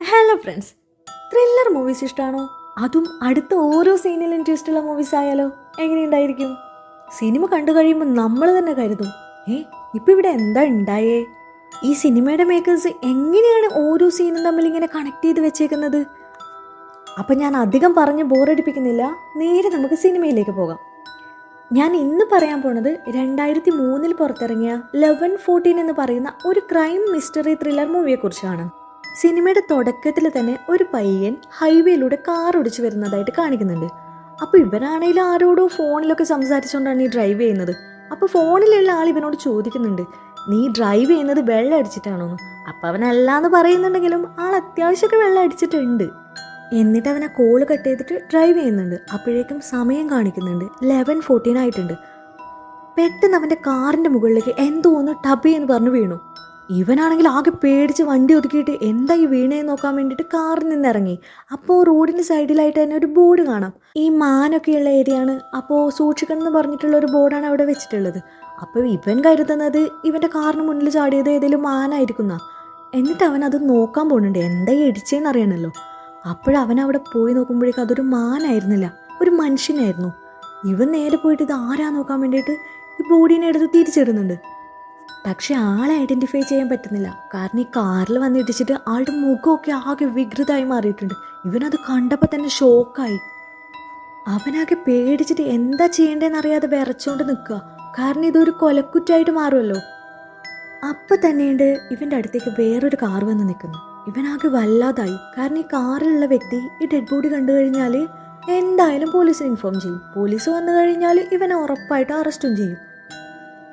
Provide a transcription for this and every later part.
Hello friends thriller movies ഇഷ്ടമാണോ അതും അടുത്ത ഓരോ സീനിലും ട്വിസ്റ്റുള്ള മൂവീസ് ആയാലോ? എങ്ങനെയുണ്ടായിരിക്കും സിനിമ കണ്ടു കഴിയുമ്പോൾ നമ്മൾ തന്നെ കരുതും. ഏ ഇപ്പം ഇവിടെ എന്താ ഉണ്ടായേ? ഈ സിനിമയുടെ മേക്കേഴ്സ് എങ്ങനെയാണ് ഓരോ സീനും തമ്മിൽ ഇങ്ങനെ കണക്ട് ചെയ്ത് വെച്ചേക്കുന്നത്? അപ്പം ഞാൻ അധികം പറഞ്ഞ് ബോറടിപ്പിക്കുന്നില്ല നേരെ നമുക്ക് സിനിമയിലേക്ക് പോകാം. ഞാൻ ഇന്ന് പറയാൻ പോണത് രണ്ടായിരത്തി മൂന്നിൽ പുറത്തിറങ്ങിയ ലെവൻ ഫോർട്ടീൻ എന്ന് പറയുന്ന ഒരു ക്രൈം മിസ്റ്ററി ത്രില്ലർ മൂവിയെക്കുറിച്ചാണ് സിനിമയുടെ തുടക്കത്തിൽ തന്നെ ഒരു പയ്യൻ ഹൈവേയിലൂടെ കാർ ഓടിച്ചു വരുന്നതായിട്ട് കാണിക്കുന്നുണ്ട്. അപ്പോൾ ഇവനാണെങ്കിലും ആരോടോ ഫോണിലൊക്കെ സംസാരിച്ചുകൊണ്ടാണ് ഈ ഡ്രൈവ് ചെയ്യുന്നത്. അപ്പോൾ ഫോണിലുള്ള ആൾ ഇവനോട് ചോദിക്കുന്നുണ്ട് നീ ഡ്രൈവ് ചെയ്യുന്നത് വെള്ളം അടിച്ചിട്ടാണോന്ന്? അപ്പം അവനല്ലാന്ന് പറയുന്നുണ്ടെങ്കിലും ആൾ അത്യാവശ്യമൊക്കെ വെള്ളം അടിച്ചിട്ടുണ്ട്. എന്നിട്ട് അവനെ കോൾ കട്ട് ചെയ്തിട്ട് ഡ്രൈവ് ചെയ്യുന്നുണ്ട്. അപ്പോഴേക്കും സമയം കാണിക്കുന്നുണ്ട്. ലെവൻ ഫോർട്ടീൻ ആയിട്ടുണ്ട്. പെട്ടെന്ന് അവന്റെ കാറിന്റെ മുകളിലേക്ക് എന്തോ ഒന്ന് ടബി എന്ന് പറഞ്ഞു വീണു. ഇവനാണെങ്കിൽ ആകെ പേടിച്ച് വണ്ടി ഒതുക്കിയിട്ട് എന്താ ഈ വീണേന്ന് നോക്കാൻ വേണ്ടിയിട്ട് കാറിൽ നിന്ന് ഇറങ്ങി അപ്പോൾ റോഡിന്റെ സൈഡിലായിട്ട് തന്നെ ഒരു ബോർഡ് കാണാം. ഈ മാനൊക്കെയുള്ള ഏരിയ ആണ്. അപ്പോൾ സൂക്ഷിക്കണം എന്ന് പറഞ്ഞിട്ടുള്ള ഒരു ബോർഡാണ് അവിടെ വെച്ചിട്ടുള്ളത്. അപ്പോൾ ഇവൻ കരുതുന്നത് ഇവന്റെ കാറിന് മുന്നിൽ ചാടിയത് ഏതെങ്കിലും മാനായിരിക്കുന്ന. എന്നിട്ട് അവൻ അത് നോക്കാൻ പോകുന്നുണ്ട് എന്താ ഈ ഇടിച്ചേന്ന് അറിയണമല്ലോ അപ്പോഴവൻ അവിടെ പോയി നോക്കുമ്പോഴേക്കും അതൊരു മാനായിരുന്നില്ല. ഒരു മനുഷ്യനായിരുന്നു. ഇവൻ നേരെ പോയിട്ട് ഇത് ആരാ നോക്കാൻ വേണ്ടിയിട്ട് ഈ ബോഡീനെ എടുത്ത് തിരിച്ചിടുന്നുണ്ട്. പക്ഷെ ആളെ ഐഡന്റിഫൈ ചെയ്യാൻ പറ്റുന്നില്ല. കാരണം ഈ കാറിൽ വന്നിടിച്ചിട്ട് ആളുടെ മുഖമൊക്കെ ആകെ വികൃതമായി മാറിയിട്ടുണ്ട്. ഇവനത് കണ്ടപ്പോൾ തന്നെ ഷോക്കായി അവനാകെ പേടിച്ചിട്ട് എന്താ അറിയാതെ വിറച്ചുകൊണ്ട് നിൽക്കുക. കാരണം ഇതൊരു കൊലക്കുറ്റായിട്ട് മാറുമല്ലോ. അപ്പം തന്നെയുണ്ട് ഇവന്റെ അടുത്തേക്ക് വേറൊരു കാർ വന്ന് നിൽക്കുന്നു. ഇവനാകെ വല്ലാതായി. കാരണം ഈ കാറിലുള്ള വ്യക്തി ഈ ഡെഡ് ബോഡി കണ്ടു കഴിഞ്ഞാൽ എന്തായാലും പോലീസിന് ഇൻഫോം ചെയ്യും. പോലീസ് വന്നു കഴിഞ്ഞാൽ ഇവനെ ഉറപ്പായിട്ട് അറസ്റ്റും ചെയ്യും.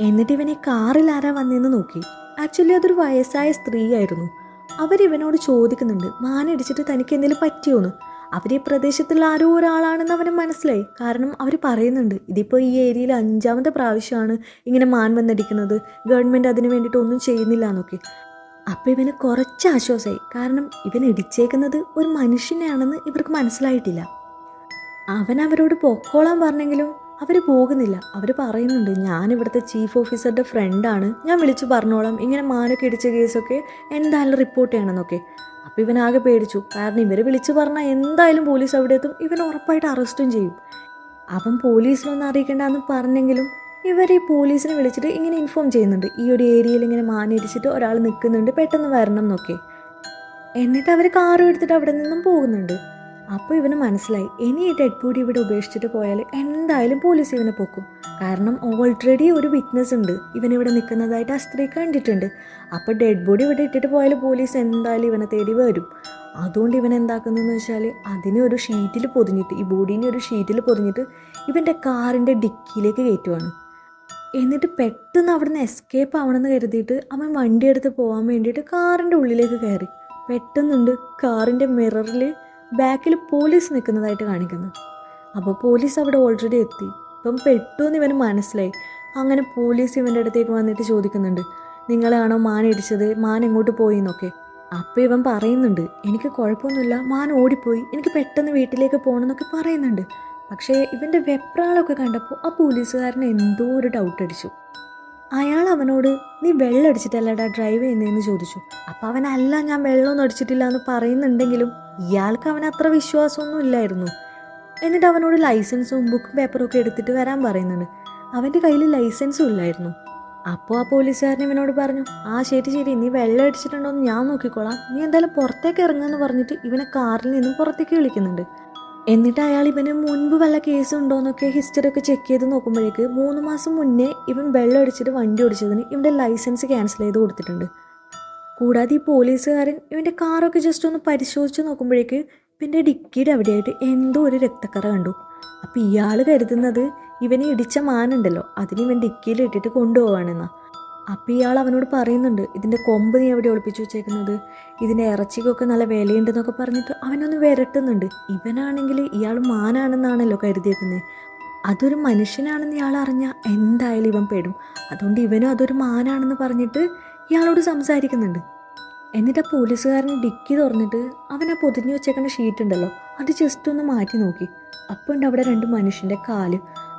എന്നിട്ട് ഇവനെ കാറിൽ ആരാ വന്നെന്ന് നോക്കി. ആക്ച്വലി അതൊരു വയസ്സായ സ്ത്രീ സ്ത്രീയായിരുന്നു. അവരിവനോട് ചോദിക്കുന്നുണ്ട് മാനടിച്ചിട്ട് തനിക്ക് എന്തെങ്കിലും പറ്റിയോന്ന്? അവർ ഈ പ്രദേശത്തുള്ള ആരോ ഒരാളാണെന്ന് അവന് മനസ്സിലായി. കാരണം അവർ പറയുന്നുണ്ട് ഇതിപ്പോൾ ഈ ഏരിയയിൽ അഞ്ചാമത്തെ പ്രാവശ്യമാണ് ഇങ്ങനെ മാൻ വന്നടിക്കുന്നത്. ഗവൺമെന്റ് അതിന് വേണ്ടിയിട്ട് ഒന്നും ചെയ്യുന്നില്ല എന്നൊക്കെ. അപ്പോൾ ഇവന് കുറച്ച് ആശ്വാസമായി കാരണം ഇവൻ ഇടിച്ചേക്കുന്നത് ഒരു മനുഷ്യനെയാണെന്ന് ഇവർക്ക് മനസ്സിലായിട്ടില്ല. അവൻ അവരോട് പൊക്കോളാൻ പറഞ്ഞെങ്കിലും അവർ പോകുന്നില്ല. അവർ പറയുന്നുണ്ട് ഞാൻ ഇവിടുത്തെ ചീഫ് ഓഫീസറുടെ ഫ്രണ്ടാണ് ഞാൻ വിളിച്ചു പറഞ്ഞോളാം. ഇങ്ങനെ മാനൊക്കെ ഇടിച്ച കേസൊക്കെ എന്തായാലും റിപ്പോർട്ട് ചെയ്യണമെന്നൊക്കെ. അപ്പോൾ ഇവനാകെ പേടിച്ചു. കാരണം ഇവർ വിളിച്ചു പറഞ്ഞാൽ എന്തായാലും പോലീസ് അവിടെ എത്തും ഇവൻ ഉറപ്പായിട്ട് അറസ്റ്റും ചെയ്യും. അവൻ പോലീസിനൊന്നും അറിയിക്കേണ്ടെന്ന് പറഞ്ഞെങ്കിലും ഇവർ ഈ പോലീസിനെ വിളിച്ചിട്ട് ഇങ്ങനെ ഇൻഫോം ചെയ്യുന്നുണ്ട്. ഈ ഒരു ഏരിയയിൽ ഇങ്ങനെ മാനിടിച്ചിട്ട് ഒരാൾ നിൽക്കുന്നുണ്ട്. പെട്ടെന്ന് വരണം എന്നൊക്കെ. എന്നിട്ട് അവർ കാറും എടുത്തിട്ട് അവിടെ നിന്നും പോകുന്നുണ്ട്. അപ്പോൾ ഇവന് മനസ്സിലായി ഇനി ഈ ഡെഡ് ബോഡി ഇവിടെ ഉപേക്ഷിച്ചിട്ട് പോയാൽ എന്തായാലും പോലീസ് ഇവനെ പൊക്കും. കാരണം ഓൾറെഡി ഒരു വിറ്റ്നസ് ഉണ്ട്. ഇവനിവിടെ നിൽക്കുന്നതായിട്ട് ആ സ്ത്രീ കണ്ടിട്ടുണ്ട്. അപ്പോൾ ഡെഡ് ബോഡി ഇവിടെ ഇട്ടിട്ട് പോയാൽ പോലീസ് എന്തായാലും ഇവനെ തേടി വരും. അതുകൊണ്ട് ഇവൻ എന്താക്കുന്നതെന്ന് വെച്ചാൽ അതിനെ ഒരു ഷീറ്റിൽ പൊതിഞ്ഞിട്ട് ഈ ബോഡീനെ ഒരു ഷീറ്റിൽ പൊതിഞ്ഞിട്ട് ഇവന്റെ കാറിന്റെ ഡിക്കിയിലേക്ക് കയറ്റുവാണ്. എന്നിട്ട് പെട്ടെന്ന് അവിടെ നിന്ന് എസ്കേപ്പ് ആവണമെന്ന് കരുതിയിട്ട് അവൻ വണ്ടി എടുത്ത് പോകാൻ വേണ്ടിയിട്ട് കാറിന്റെ ഉള്ളിലേക്ക് കയറി. പെട്ടെന്നുണ്ട് കാറിന്റെ മിററിൽ ബാക്കിൽ പോലീസ് നിൽക്കുന്നതായിട്ട് കാണിക്കുന്നു. അപ്പോൾ പോലീസ് അവിടെ ഓൾറെഡി എത്തി. ഇപ്പം പെട്ടു എന്ന് ഇവന് മനസ്സിലായി. അങ്ങനെ പോലീസ് ഇവന്റെ അടുത്തേക്ക് വന്നിട്ട് ചോദിക്കുന്നുണ്ട്. നിങ്ങളാണോ മാൻ ഇടിച്ചത്? മാൻ എങ്ങോട്ട് പോയി എന്നൊക്കെ. അപ്പോൾ ഇവൻ പറയുന്നുണ്ട് എനിക്ക് കുഴപ്പമൊന്നുമില്ല. മാൻ ഓടിപ്പോയി. എനിക്ക് പെട്ടെന്ന് വീട്ടിലേക്ക് പോകണമെന്നൊക്കെ പറയുന്നുണ്ട്. പക്ഷേ ഇവന്റെ വെപ്രാളൊക്കെ കണ്ടപ്പോൾ ആ പോലീസുകാരന് എന്തോ ഒരു ഡൗട്ട് അടിച്ചു. അയാൾ അവനോട് നീ വെള്ളം അടിച്ചിട്ടല്ലടാ ഡ്രൈവ് ചെയ്യുന്നതെന്ന് ചോദിച്ചു. അപ്പോൾ അവൻ അല്ല ഞാൻ വെള്ളമൊന്നും അടിച്ചിട്ടില്ല എന്ന് പറയുന്നുണ്ടെങ്കിലും ഇയാൾക്ക് അവൻ അത്ര വിശ്വാസമൊന്നും ഇല്ലായിരുന്നു. എന്നിട്ട് അവനോട് ലൈസൻസും ബുക്കും പേപ്പറും ഒക്കെ എടുത്തിട്ട് വരാൻ പറയുന്നുണ്ട്. അവന്റെ കയ്യിൽ ലൈസൻസും ഇല്ലായിരുന്നു. അപ്പോൾ ആ പോലീസുകാരൻ ഇവനോട് പറഞ്ഞു ആ ശരി ശരി നീ വെള്ളം അടിച്ചിട്ടുണ്ടോ എന്ന് ഞാൻ നോക്കിക്കോളാം. നീ എന്തായാലും പുറത്തേക്ക് ഇറങ്ങുമെന്ന് പറഞ്ഞിട്ട് ഇവനെ കാറിൽ നിന്നും പുറത്തേക്ക് വിളിക്കുന്നുണ്ട്. എന്നിട്ട് അയാൾ ഇവന് മുൻപ് വല്ല കേസ് ഉണ്ടോയെന്നൊക്കെ ഹിസ്റ്ററി ഒക്കെ ചെക്ക് ചെയ്ത് നോക്കുമ്പോഴേക്ക് മൂന്ന് മാസം മുന്നേ ഇവൻ വെള്ളം അടിച്ചിട്ട് വണ്ടി ഓടിച്ചതിന് ഇവന്റെ ലൈസൻസ് ക്യാൻസൽ ചെയ്ത് കൊടുത്തിട്ടുണ്ട്. കൂടാതെ ഈ പോലീസുകാരൻ ഇവന്റെ കാറൊക്കെ ജസ്റ്റ് ഒന്ന് പരിശോധിച്ച് നോക്കുമ്പോഴേക്ക് ഇവന്റെ ഡിക്കിയുടെ അവിടെയായിട്ട് എന്തോ ഒരു രക്തക്കറ കണ്ടു. അപ്പോൾ ഇയാൾ കരുതുന്നത് ഇവനെ ഇടിച്ച മാനുണ്ടല്ലോ അതിന് ഇവൻ ഡിക്കിയിൽ ഇട്ടിട്ട് കൊണ്ടുപോവാണെന്നാ. അപ്പോൾ ഇയാൾ അവനോട് പറയുന്നുണ്ട് ഇതിന്റെ കൊമ്പ് നീ എവിടെ ഒളിപ്പിച്ചു വെച്ചേക്കുന്നത്? ഇതിന്റെ ഇറച്ചിക്കൊക്കെ നല്ല വിലയുണ്ടെന്നൊക്കെ പറഞ്ഞിട്ട് അവനൊന്ന് വിരട്ടുന്നുണ്ട്. ഇവനാണെങ്കിൽ ഇയാൾ മാനാണെന്നാണല്ലോ കരുതിയേക്കുന്നത് അതൊരു മനുഷ്യനാണെന്ന് ഇയാൾ അറിഞ്ഞാൽ എന്തായാലും ഇവൻ പെടും. അതുകൊണ്ട് ഇവനും അതൊരു മാനാണെന്ന് പറഞ്ഞിട്ട് ഇയാളോട് സംസാരിക്കുന്നുണ്ട്. എന്നിട്ട് ആ പോലീസുകാരൻ ഡിക്കി തുറന്നിട്ട് അവൻ ആ പൊതിഞ്ഞു വെച്ചേക്കുന്ന ഷീറ്റ് ഉണ്ടല്ലോ അത് ജസ്റ്റ് ഒന്ന് മാറ്റി നോക്കി. അപ്പോൾ ഉണ്ട് അവിടെ രണ്ട് മനുഷ്യന്റെ കാൽ.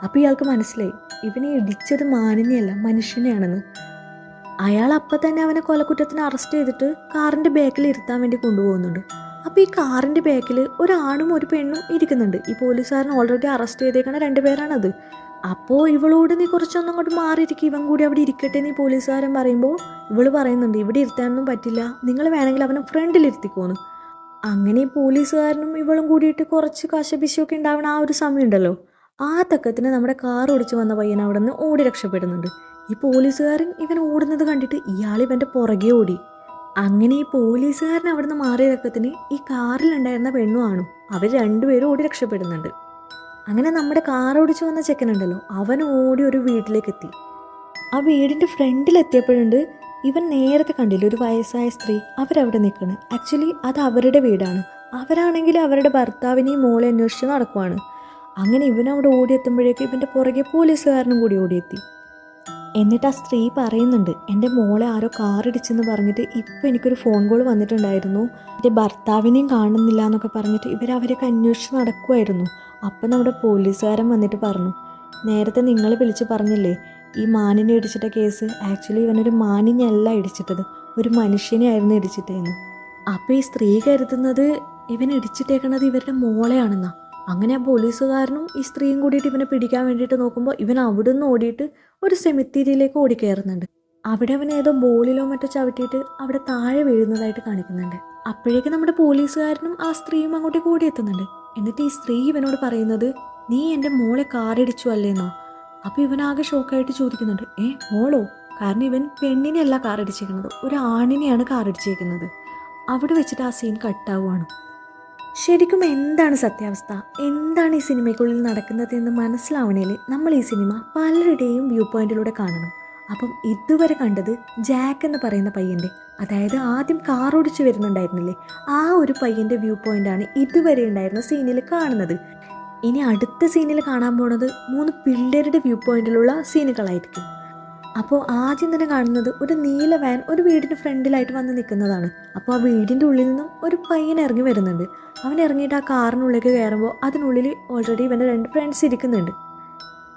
അപ്പോൾ ഇയാൾക്ക് മനസ്സിലായി ഇവനെ ഇടിച്ചത് മാനിനെയല്ല മനുഷ്യനെയാണെന്ന്. അയാൾ അപ്പം തന്നെ അവനെ കൊലക്കുറ്റത്തിന് അറസ്റ്റ് ചെയ്തിട്ട് കാറിന്റെ ബാക്കിൽ ഇരുത്താൻ വേണ്ടി കൊണ്ടുപോകുന്നുണ്ട്. അപ്പോൾ ഈ കാറിന്റെ ബാക്കിൽ ഒരാണും ഒരു പെണ്ണും ഇരിക്കുന്നുണ്ട്. ഈ പോലീസുകാരൻ ഓൾറെഡി അറസ്റ്റ് ചെയ്തേക്കണ രണ്ടുപേരാണത് അപ്പോൾ ഇവളോട് നീ കുറച്ചൊന്നും അങ്ങോട്ട് മാറിയിരിക്കും. ഇവൻ കൂടി അവിടെ ഇരിക്കട്ടെ നീ പോലീസുകാരൻ പറയുമ്പോൾ ഇവൾ പറയുന്നുണ്ട് ഇവിടെ ഇരുത്താനൊന്നും പറ്റില്ല. നിങ്ങൾ വേണമെങ്കിൽ അവനെ ഫ്രണ്ടിൽ ഇരുത്തിക്കോന്ന്. അങ്ങനെ പോലീസുകാരനും ഇവളും കൂടിയിട്ട് കുറച്ച് കശപിശയൊക്കെ ഉണ്ടാവണ ആ ഒരു സമയമുണ്ടല്ലോ. ആ തക്കത്തിന് നമ്മുടെ കാർ ഓടിച്ചു വന്ന പയ്യൻ അവിടെ നിന്ന് ഓടി രക്ഷപ്പെടുന്നുണ്ട്. ഈ പോലീസുകാരൻ ഇവൻ ഓടുന്നത് കണ്ടിട്ട് ഇയാൾ ഇവന്റെ പുറകെ ഓടി. അങ്ങനെ ഈ പോലീസുകാരൻ അവിടുന്ന് മാറിയ രക്കത്തിന് ഈ കാറിലുണ്ടായിരുന്ന പെണ്ണു ആണു. അവർ രണ്ടുപേരും ഓടി രക്ഷപ്പെടുന്നുണ്ട്. അങ്ങനെ നമ്മുടെ കാർ ഓടിച്ചു വന്ന ചെക്കനുണ്ടല്ലോ അവൻ ഓടി ഒരു വീട്ടിലേക്ക് എത്തി. ആ വീടിന്റെ ഫ്രണ്ടിലെത്തിയപ്പോഴുണ്ട് ഇവൻ നേരത്തെ കണ്ടില്ല ഒരു വയസ്സായ സ്ത്രീ. അവരവിടെ നിൽക്കണ്. ആക്ച്വലി അത് അവരുടെ വീടാണ്. അവരാണെങ്കിൽ അവരുടെ ഭർത്താവിനെയും മോളെ അന്വേഷിച്ച് നടക്കുവാണ്. അങ്ങനെ ഇവൻ അവിടെ ഓടിയെത്തുമ്പോഴേക്കും ഇവന്റെ പുറകെ പോലീസുകാരനും കൂടി ഓടിയെത്തി എന്നിട്ട് ആ സ്ത്രീ പറയുന്നുണ്ട് എന്റെ മോളെ ആരോ കാറിടിച്ചെന്ന് പറഞ്ഞിട്ട് ഇപ്പം എനിക്കൊരു ഫോൺ കോൾ വന്നിട്ടുണ്ടായിരുന്നു. എന്റെ ഭർത്താവിനെയും കാണുന്നില്ല എന്നൊക്കെ പറഞ്ഞിട്ട് ഇവർ അവരൊക്കെ അന്വേഷിച്ച് നടക്കുമായിരുന്നു അപ്പം നമ്മുടെ പോലീസുകാരൻ വന്നിട്ട് പറഞ്ഞു നേരത്തെ നിങ്ങൾ വിളിച്ച് പറഞ്ഞില്ലേ ഈ മാനിനെ ഇടിച്ചിട്ട കേസ്? ആക്ച്വലി ഇവനൊരു മാനിനെയല്ല ഇടിച്ചിട്ടത് ഒരു മനുഷ്യനെയായിരുന്നു ഇടിച്ചിട്ടേന്ന്. അപ്പോൾ ഈ സ്ത്രീ കരുതുന്നത് ഇവൻ ഇടിച്ചിട്ടേക്കണത് ഇവരുടെ മോളെയാണെന്നാ? അങ്ങനെ ആ പോലീസുകാരനും ഈ സ്ത്രീയും കൂടിയിട്ട് ഇവനെ പിടിക്കാൻ വേണ്ടിയിട്ട് നോക്കുമ്പോൾ ഇവൻ അവിടെ നിന്ന് ഓടിയിട്ട് ഒരു സെമിത്തേരിയിലേക്ക് ഓടിക്കയറുന്നുണ്ട്. അവിടെ അവൻ ഏതോ ബോളിലോ മറ്റോ ചവിട്ടിയിട്ട് അവിടെ താഴെ വീഴുന്നതായിട്ട് കാണിക്കുന്നുണ്ട്. അപ്പോഴേക്ക് നമ്മുടെ പോലീസുകാരനും ആ സ്ത്രീയും അങ്ങോട്ടേക്ക് ഓടിയെത്തുന്നുണ്ട്. എന്നിട്ട് ഈ സ്ത്രീ ഇവനോട് പറയുന്നത് നീ എന്റെ മോളെ കാറിടിച്ചു അല്ലേന്നോ? അപ്പോൾ ഇവനാകെ ഷോക്കായിട്ട് ചോദിക്കുന്നുണ്ട് ഏ മോളോ? കാരണം ഇവൻ പെണ്ണിനെയല്ല കാറടിച്ചേക്കുന്നത്. ഒരു ആണിനെയാണ് കാറടിച്ചേക്കുന്നത്. അവിടെ വെച്ചിട്ട് ആ സീൻ കട്ടാവുകയാണ് ശരിക്കും എന്താണ് സത്യാവസ്ഥ? എന്താണ് ഈ സിനിമയ്ക്കുള്ളിൽ നടക്കുന്നത് എന്ന് മനസ്സിലാവണേൽ നമ്മൾ ഈ സിനിമ പലരുടെയും വ്യൂ പോയിന്റിലൂടെ കാണണം. അപ്പം ഇതുവരെ കണ്ടത് ജാക്ക് എന്ന് പറയുന്ന പയ്യന്റെ അതായത് ആദ്യം കാർ ഓടിച്ചു വരുന്നുണ്ടായിരുന്നില്ലേ? ആ ഒരു പയ്യന്റെ വ്യൂ പോയിന്റാണ് ഇതുവരെ ഉണ്ടായിരുന്ന സീനിൽ കാണുന്നത്. ഇനി അടുത്ത സീനിൽ കാണാൻ പോണത് മൂന്ന് പിള്ളേരുടെ വ്യൂ പോയിന്റിലുള്ള സീനുകളായിരിക്കും. അപ്പോൾ ആദ്യം തന്നെ കാണുന്നത് ഒരു നീല വാൻ ഒരു വീടിന്റെ ഫ്രണ്ടിലായിട്ട് വന്ന് നിൽക്കുന്നതാണ്. അപ്പോൾ ആ വീടിന്റെ ഉള്ളിൽ നിന്നും ഒരു പയ്യൻ ഇറങ്ങി വരുന്നുണ്ട്. അവൻ ഇറങ്ങിയിട്ട് ആ കാറിനുള്ളിലേക്ക് കയറുമ്പോൾ അതിനുള്ളിൽ ഓൾറെഡി ഇവന്റെ രണ്ട് ഫ്രണ്ട്സ് ഇരിക്കുന്നുണ്ട്.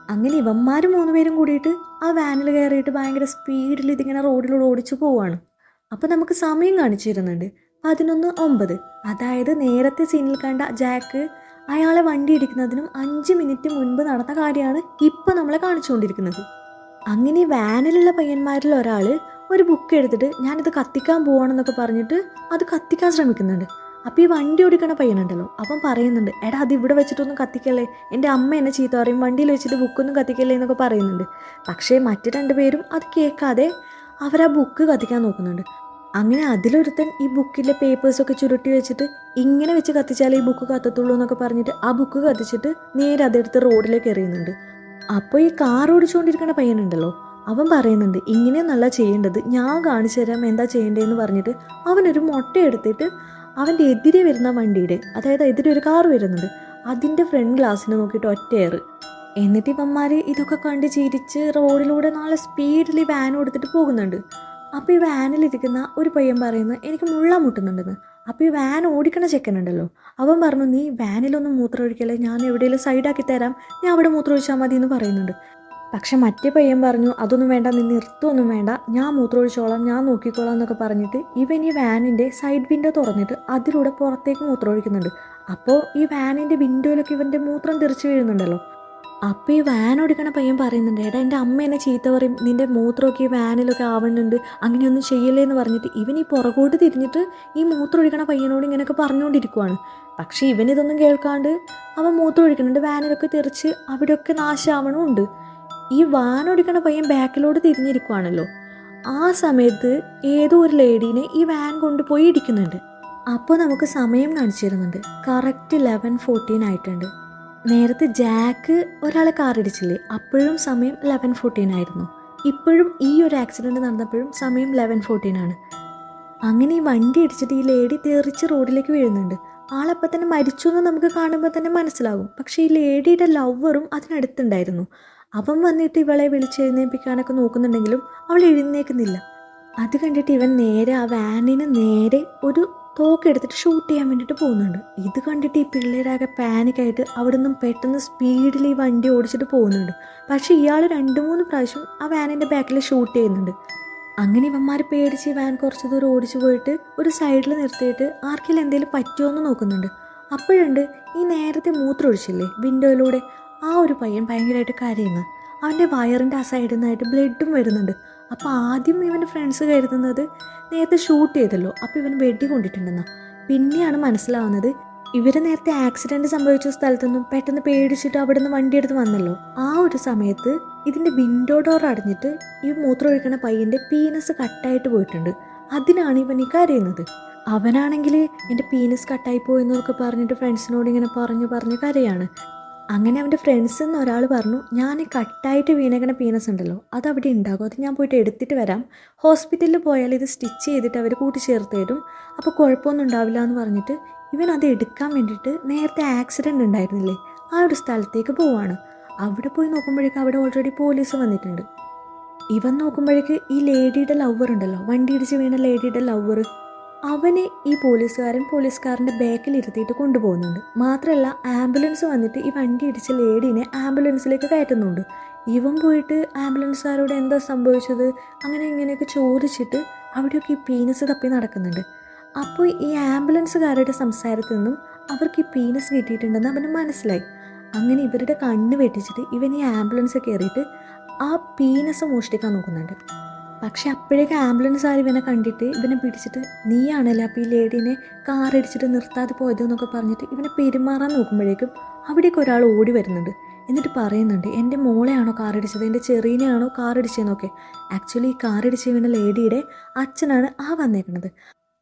അങ്ങനെ ഇവന്മാർ മൂന്ന് പേരും കൂടിയിട്ട് ആ വാനിൽ കയറിയിട്ട് ഭയങ്കര സ്പീഡിൽ ഇതിങ്ങനെ റോഡിലൂടെ ഓടിച്ചു പോവാണ്. അപ്പോൾ നമുക്ക് സമയം കാണിച്ചു തരുന്നുണ്ട് പതിനൊന്ന് ഒമ്പത്. അതായത് നേരത്തെ സീനിൽ കണ്ട ജാക്ക് അയാളെ വണ്ടി ഇടിക്കുന്നതിനും അഞ്ച് മിനിറ്റ് മുൻപ് നടന്ന കാര്യമാണ് ഇപ്പോൾ നമ്മളെ കാണിച്ചുകൊണ്ടിരിക്കുന്നത്. അങ്ങനെ വാനിലുള്ള പയ്യന്മാരിൽ ഒരാൾ ഒരു ബുക്ക് എടുത്തിട്ട് ഞാനിത് കത്തിക്കാൻ പോവാണെന്നൊക്കെ പറഞ്ഞിട്ട് അത് കത്തിക്കാൻ ശ്രമിക്കുന്നുണ്ട്. അപ്പോൾ ഈ വണ്ടി ഓടിക്കണ പയ്യനുണ്ടല്ലോ അപ്പം പറയുന്നുണ്ട് എടാ അത് ഇവിടെ വെച്ചിട്ടൊന്നും കത്തിക്കല്ലേ? എന്റെ അമ്മ എന്നെ ചീത്ത പറയും വണ്ടിയിൽ വെച്ചിട്ട് ബുക്കൊന്നും കത്തിക്കല്ലേ? എന്നൊക്കെ പറയുന്നുണ്ട്. പക്ഷേ മറ്റു രണ്ടുപേരും അത് കേൾക്കാതെ അവരാ ബുക്ക് കത്തിക്കാൻ നോക്കുന്നുണ്ട്. അങ്ങനെ അതിലൊരുത്തൻ ഈ ബുക്കിലെ പേപ്പേഴ്സൊക്കെ ചുരുട്ടി വെച്ചിട്ട് ഇങ്ങനെ വെച്ച് കത്തിച്ചാലേ ഈ ബുക്ക് കത്തത്തുള്ളൂ എന്നൊക്കെ പറഞ്ഞിട്ട് ആ ബുക്ക് കത്തിച്ചിട്ട് നേരെ അതെടുത്ത് റോഡിലേക്ക് എറിയുന്നുണ്ട്. അപ്പോൾ ഈ കാർ ഓടിച്ചുകൊണ്ടിരിക്കുന്ന പയ്യനുണ്ടല്ലോ. അവൻ പറയുന്നുണ്ട് ഇങ്ങനെയൊന്നല്ല ചെയ്യേണ്ടത്. ഞാൻ കാണിച്ചു തരാം എന്താ ചെയ്യേണ്ടതെന്ന് പറഞ്ഞിട്ട് അവനൊരു മുട്ട എടുത്തിട്ട് അവന്റെ എതിരെ വരുന്ന വണ്ടിയുടെ അതായത് എതിരെ ഒരു കാർ വരുന്നുണ്ട് അതിന്റെ ഫ്രണ്ട് ഗ്ലാസ്സിന് നോക്കിയിട്ട് ഒറ്റയേറ് എന്നിട്ട് ഇവന്മാർ ഇതൊക്കെ കണ്ട് ചിരിച്ച് റോഡിലൂടെ നല്ല സ്പീഡിൽ വാൻ കൊടുത്തിട്ട് പോകുന്നുണ്ട്. അപ്പോൾ ഈ വാനിലിരിക്കുന്ന ഒരു പയ്യൻ പറയുന്നത് എനിക്ക് മുള്ള മുട്ടുന്നുണ്ടെന്ന്. അപ്പോൾ ഈ വാൻ ഓടിക്കണ ചെക്കനുണ്ടല്ലോ അവൻ പറഞ്ഞു നീ വാനിലൊന്നും മൂത്രം ഒഴിക്കല്ലേ ഞാൻ എവിടെയെങ്കിലും സൈഡാക്കി തരാം. ഞാൻ അവിടെ മൂത്രം ഒഴിച്ചാൽ മതി എന്ന് പറയുന്നുണ്ട്. പക്ഷെ മറ്റേ പയ്യൻ പറഞ്ഞു അതൊന്നും വേണ്ട നീ നിർത്തുമൊന്നും വേണ്ട. ഞാൻ മൂത്രം ഒഴിച്ചോളാം ഞാൻ നോക്കിക്കോളാം എന്നൊക്കെ പറഞ്ഞിട്ട് ഇവൻ ഈ വാനിന്റെ സൈഡ് വിൻഡോ തുറന്നിട്ട് അതിലൂടെ പുറത്തേക്ക് മൂത്രം ഒഴിക്കുന്നുണ്ട് അപ്പോൾ ഈ വാനിന്റെ വിൻഡോയിലൊക്കെ ഇവന്റെ മൂത്രം തെറിച്ച് വീഴുന്നുണ്ടല്ലോ. അപ്പോൾ ഈ വാൻ ഓടിക്കണ പയ്യൻ പറയുന്നുണ്ട് ഏടാ എന്റെ അമ്മ എന്നെ ചീത്ത പറയും. നിന്റെ മൂത്രമൊക്കെ ഈ വാനിലൊക്കെ ആവുന്നുണ്ട് അങ്ങനെയൊന്നും ചെയ്യല്ലേ എന്ന് പറഞ്ഞിട്ട് ഇവൻ ഈ പുറകോട്ട് തിരിഞ്ഞിട്ട് ഈ മൂത്രം ഒഴിക്കണ പയ്യനോട് ഇങ്ങനെയൊക്കെ പറഞ്ഞുകൊണ്ടിരിക്കുവാണ്. പക്ഷേ ഇവൻ ഇതൊന്നും കേൾക്കാണ്ട് അവൻ മൂത്രം ഒഴിക്കുന്നുണ്ട് വാനിലൊക്കെ തെറിച്ച് അവിടെയൊക്കെ നാശാവണമുണ്ട് ഈ വാൻ ഓടിക്കണ പയ്യൻ ബാക്കിലോട്ട് തിരിഞ്ഞിരിക്കുവാണല്ലോ. ആ സമയത്ത് ഏതോ ഒരു ലേഡീനെ ഈ വാൻ കൊണ്ടുപോയി ഇടിക്കുന്നുണ്ട്. അപ്പോൾ നമുക്ക് സമയം കാണിച്ചു തരുന്നുണ്ട്. കറക്റ്റ് ലെവൻ ഫോർട്ടീൻ ആയിട്ടുണ്ട്. നേരത്തെ ജാക്ക് ഒരാളെ കാറിടിച്ചില്ലേ അപ്പോഴും സമയം ലെവൻ ഫോർട്ടീൻ ആയിരുന്നു. ഇപ്പോഴും ഈ ഒരു ആക്സിഡന്റ് നടന്നപ്പോഴും സമയം ലെവൻ ഫോർട്ടീൻ ആണ്. അങ്ങനെ ഈ വണ്ടി ഇടിച്ചിട്ട് ഈ ലേഡി തെറിച്ച് റോഡിലേക്ക് വീഴുന്നുണ്ട്. ആളപ്പം തന്നെ മരിച്ചു എന്ന് നമുക്ക് കാണുമ്പോൾ തന്നെ മനസ്സിലാകും പക്ഷേ ഈ ലേഡിയുടെ ലവറും അതിനടുത്തുണ്ടായിരുന്നു. അവൻ വന്നിട്ട് ഇവളെ വിളിച്ചെഴുന്നേൽപ്പിക്കാനൊക്കെ നോക്കുന്നുണ്ടെങ്കിലും അവൾ എഴുന്നേക്കുന്നില്ല അത് കണ്ടിട്ട് ഇവൻ നേരെ ആ വാനിന് നേരെ ഒരു തോക്കെടുത്തിട്ട് ഷൂട്ട് ചെയ്യാൻ വേണ്ടിയിട്ട് പോകുന്നുണ്ട്. ഇത് കണ്ടിട്ട് ഈ പിള്ളേരാകെ പാനിക്കായിട്ട് അവിടെ നിന്നും പെട്ടെന്ന് സ്പീഡിൽ ഈ വണ്ടി ഓടിച്ചിട്ട് പോകുന്നുണ്ട്. പക്ഷേ ഇയാൾ രണ്ട് മൂന്ന് പ്രാവശ്യം ആ വാനിന്റെ ബാക്കിൽ ഷൂട്ട് ചെയ്യുന്നുണ്ട്. അങ്ങനെ ഇവന്മാർ പേടിച്ച് വാൻ കുറച്ച് ദൂരം ഓടിച്ചു പോയിട്ട് ഒരു സൈഡിൽ നിർത്തിയിട്ട് ആർക്കെങ്കിലും എന്തെങ്കിലും പറ്റുമോ എന്ന് നോക്കുന്നുണ്ട്. അപ്പോഴുണ്ട് ഈ നേരത്തെ മൂത്രമൊഴിച്ചില്ലേ വിൻഡോയിലൂടെ ആ ഒരു പയ്യൻ ഭയങ്കരമായിട്ട് കരയുന്നു. അവന്റെ വയറിന്റെ ആ സൈഡിൽ നിന്നായിട്ട് ബ്ലഡും വരുന്നുണ്ട്. അപ്പോൾ ആദ്യം ഇവന്റെ ഫ്രണ്ട്സ് കരുതുന്നത് നേരത്തെ ഷൂട്ട് ചെയ്തല്ലോ. അപ്പോൾ ഇവൻ വെടി കൊണ്ടിട്ടുണ്ടെന്നാണ് പിന്നെയാണ് മനസ്സിലാവുന്നത് ഇവർ നേരത്തെ ആക്സിഡന്റ് സംഭവിച്ച സ്ഥലത്തൊന്നും പെട്ടെന്ന് പേടിച്ചിട്ട് അവിടെ നിന്ന് വണ്ടി എടുത്ത് വന്നല്ലോ. ആ ഒരു സമയത്ത് ഇതിന്റെ വിൻഡോ ഡോർ അടഞ്ഞിട്ട് ഈ മൂത്രം ഒഴിക്കണ പയ്യന്റെ പീനസ് കട്ടായിട്ട് പോയിട്ടുണ്ട്. അതിനാണ് ഇവൻ ഈ കരയുന്നത്. അവനാണെങ്കിൽ എന്റെ പീനസ് കട്ടായി പോയെന്നൊക്കെ പറഞ്ഞിട്ട് ഫ്രണ്ട്സിനോട് ഇങ്ങനെ പറഞ്ഞു പറഞ്ഞ് കരയാണ്. അങ്ങനെ അവന്റെ ഫ്രണ്ട്സ് എന്ന് ഒരാൾ പറഞ്ഞു ഞാൻ കട്ടായിട്ട് വീണേക്കണ പീനസ് ഉണ്ടല്ലോ അത് അവിടെ ഉണ്ടാകും. അത് ഞാൻ പോയിട്ട് എടുത്തിട്ട് വരാം. ഹോസ്പിറ്റലിൽ പോയാൽ ഇത് സ്റ്റിച്ച് ചെയ്തിട്ട് അവർ കൂട്ടിച്ചേർത്ത് തരും. അപ്പോൾ കുഴപ്പമൊന്നും ഉണ്ടാവില്ല എന്ന് പറഞ്ഞിട്ട് ഇവൻ അത് എടുക്കാൻ വേണ്ടിയിട്ട് നേരത്തെ ആക്സിഡന്റ് ഉണ്ടായിരുന്നില്ലേ ആ ഒരു സ്ഥലത്തേക്ക് പോവാണ്. അവിടെ പോയി നോക്കുമ്പോഴേക്കും അവിടെ ഓൾറെഡി പോലീസ് വന്നിട്ടുണ്ട്. ഇവൻ നോക്കുമ്പോഴേക്ക് ഈ ലേഡിയുടെ ലവർ ഉണ്ടല്ലോ വണ്ടി ഇടിച്ച് വീണ ലേഡിയുടെ ലവർ അവനെ ഈ പോലീസുകാരൻ പോലീസുകാരന്റെ ബാക്കിൽ ഇരുത്തിയിട്ട് കൊണ്ടുപോകുന്നുണ്ട്. മാത്രമല്ല ആംബുലൻസ് വന്നിട്ട് ഈ വണ്ടി ഇടിച്ച ലേഡീനെ ആംബുലൻസിലേക്ക് കയറ്റുന്നുണ്ട്. ഇവൻ പോയിട്ട് ആംബുലൻസുകാരോട് എന്താ സംഭവിച്ചത്? അങ്ങനെ ഇങ്ങനെയൊക്കെ ചോദിച്ചിട്ട് അവിടെയൊക്കെ ഈ പീനസ് തപ്പി നടക്കുന്നുണ്ട്. അപ്പോൾ ഈ ആംബുലൻസുകാരുടെ സംസാരത്തിൽ നിന്നും അവർക്ക് ഈ പീനസ് കിട്ടിയിട്ടുണ്ടെന്ന് അവന് മനസ്സിലായി. അങ്ങനെ ഇവരുടെ കണ്ണ് വെട്ടിച്ചിട്ട് ഇവൻ ഈ ആംബുലൻസ് കയറിയിട്ട് ആ പീനസ് മോഷ്ടിക്കാൻ നോക്കുന്നുണ്ട്. പക്ഷെ അപ്പോഴേക്ക് ആംബുലൻസുകാർ ഇവനെ കണ്ടിട്ട് ഇവനെ പിടിച്ചിട്ട് നീയാണല്ലോ അപ്പോൾ ഈ ലേഡീനെ കാറടിച്ചിട്ട് നിർത്താതെ പോയതെന്നൊക്കെ പറഞ്ഞിട്ട് ഇവനെ പെരുമാറാൻ നോക്കുമ്പോഴേക്കും അവിടേക്ക് ഒരാൾ ഓടി വരുന്നുണ്ട്. എന്നിട്ട് പറയുന്നുണ്ട് എന്റെ മോളെയാണോ കാറടിച്ചത് എന്റെ ചെറിയനെയാണോ കാറടിച്ചതെന്നൊക്കെ ആക്ച്വലി ഈ കാറടിച്ച ഇവനെ ലേഡിയുടെ അച്ഛനാണ് ആ വന്നേക്കുന്നത്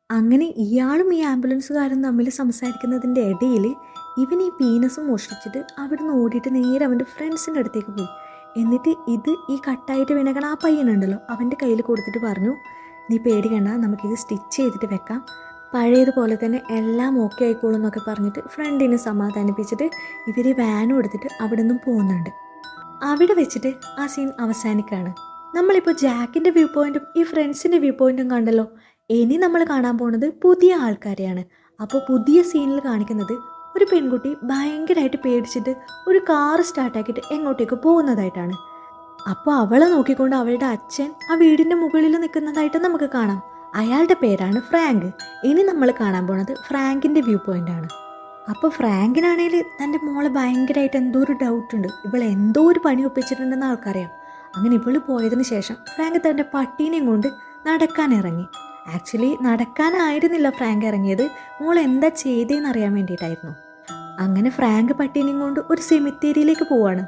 അങ്ങനെ ഇയാളും ഈ ആംബുലൻസുകാരും തമ്മിൽ സംസാരിക്കുന്നതിന്റെ ഇടയിൽ ഇവൻ ഈ പീനസ് മോഷ്ടിച്ചിട്ട് അവിടെ നിന്ന് ഓടിയിട്ട് നേരെ അവന്റെ ഫ്രണ്ട്സിന്റെ അടുത്തേക്ക് പോയി. എന്നിട്ട് ഇത് ഈ കട്ടായിട്ട് വീണേക്കണ ആ പയ്യനുണ്ടല്ലോ അവന്റെ കയ്യിൽ കൊടുത്തിട്ട് പറഞ്ഞു നീ പേടിക്കണ്ട നമുക്കിത് സ്റ്റിച്ച് ചെയ്തിട്ട് വെക്കാം. പഴയതുപോലെ തന്നെ എല്ലാം ഓക്കെ ആയിക്കോളും എന്നൊക്കെ പറഞ്ഞിട്ട് ഫ്രണ്ടിനെ സമാധാനിപ്പിച്ചിട്ട് ഇവർ വാനും എടുത്തിട്ട് അവിടെ നിന്നും പോകുന്നുണ്ട്. അവിടെ വെച്ചിട്ട് ആ സീൻ അവസാനിക്കുകയാണ് നമ്മളിപ്പോൾ ജാക്കിന്റെ വ്യൂ പോയിന്റും ഈ ഫ്രണ്ട്സിന്റെ വ്യൂ പോയിന്റും കണ്ടല്ലോ. ഇനി നമ്മൾ കാണാൻ പോകുന്നത് പുതിയ ആൾക്കാരെയാണ്. അപ്പോൾ പുതിയ സീനിൽ കാണിക്കുന്നത് ഒരു പെൺകുട്ടി ഭയങ്കരമായിട്ട് പേടിച്ചിട്ട് ഒരു കാർ സ്റ്റാർട്ടാക്കിയിട്ട് എങ്ങോട്ടേക്ക് പോകുന്നതായിട്ടാണ്. അപ്പോൾ അവളെ നോക്കിക്കൊണ്ട് അവളുടെ അച്ഛൻ ആ വീടിന്റെ മുകളിൽ നിൽക്കുന്നതായിട്ട് നമുക്ക് കാണാം. അയാളുടെ പേരാണ് ഫ്രാങ്ക്. ഇനി നമ്മൾ കാണാൻ പോണത് ഫ്രാങ്കിന്റെ വ്യൂ പോയിന്റ് ആണ്. അപ്പോൾ ഫ്രാങ്കിനാണെങ്കിൽ തന്റെ മോളെ ഭയങ്കരമായിട്ട് എന്തോ ഒരു ഡൗട്ട് ഉണ്ട്. ഇവൾ എന്തോ ഒരു പണി ഒപ്പിച്ചിട്ടുണ്ടെന്ന് ആൾക്കറിയാം. അങ്ങനെ ഇവൾ പോയതിന് ശേഷം ഫ്രാങ്ക് തന്റെ പട്ടീനെയും കൊണ്ട് നടക്കാൻ ഇറങ്ങി. ആക്ച്വലി നടക്കാനായിരുന്നില്ല ഫ്രാങ്ക് ഇറങ്ങിയത്. മോൾ എന്താ ചെയ്തതെന്ന് അറിയാൻ വേണ്ടിയിട്ടായിരുന്നു. അങ്ങനെ ഫ്രാങ്ക് പട്ടീനെയും കൊണ്ട് ഒരു സെമിത്തേരിയിലേക്ക് പോവാണ്.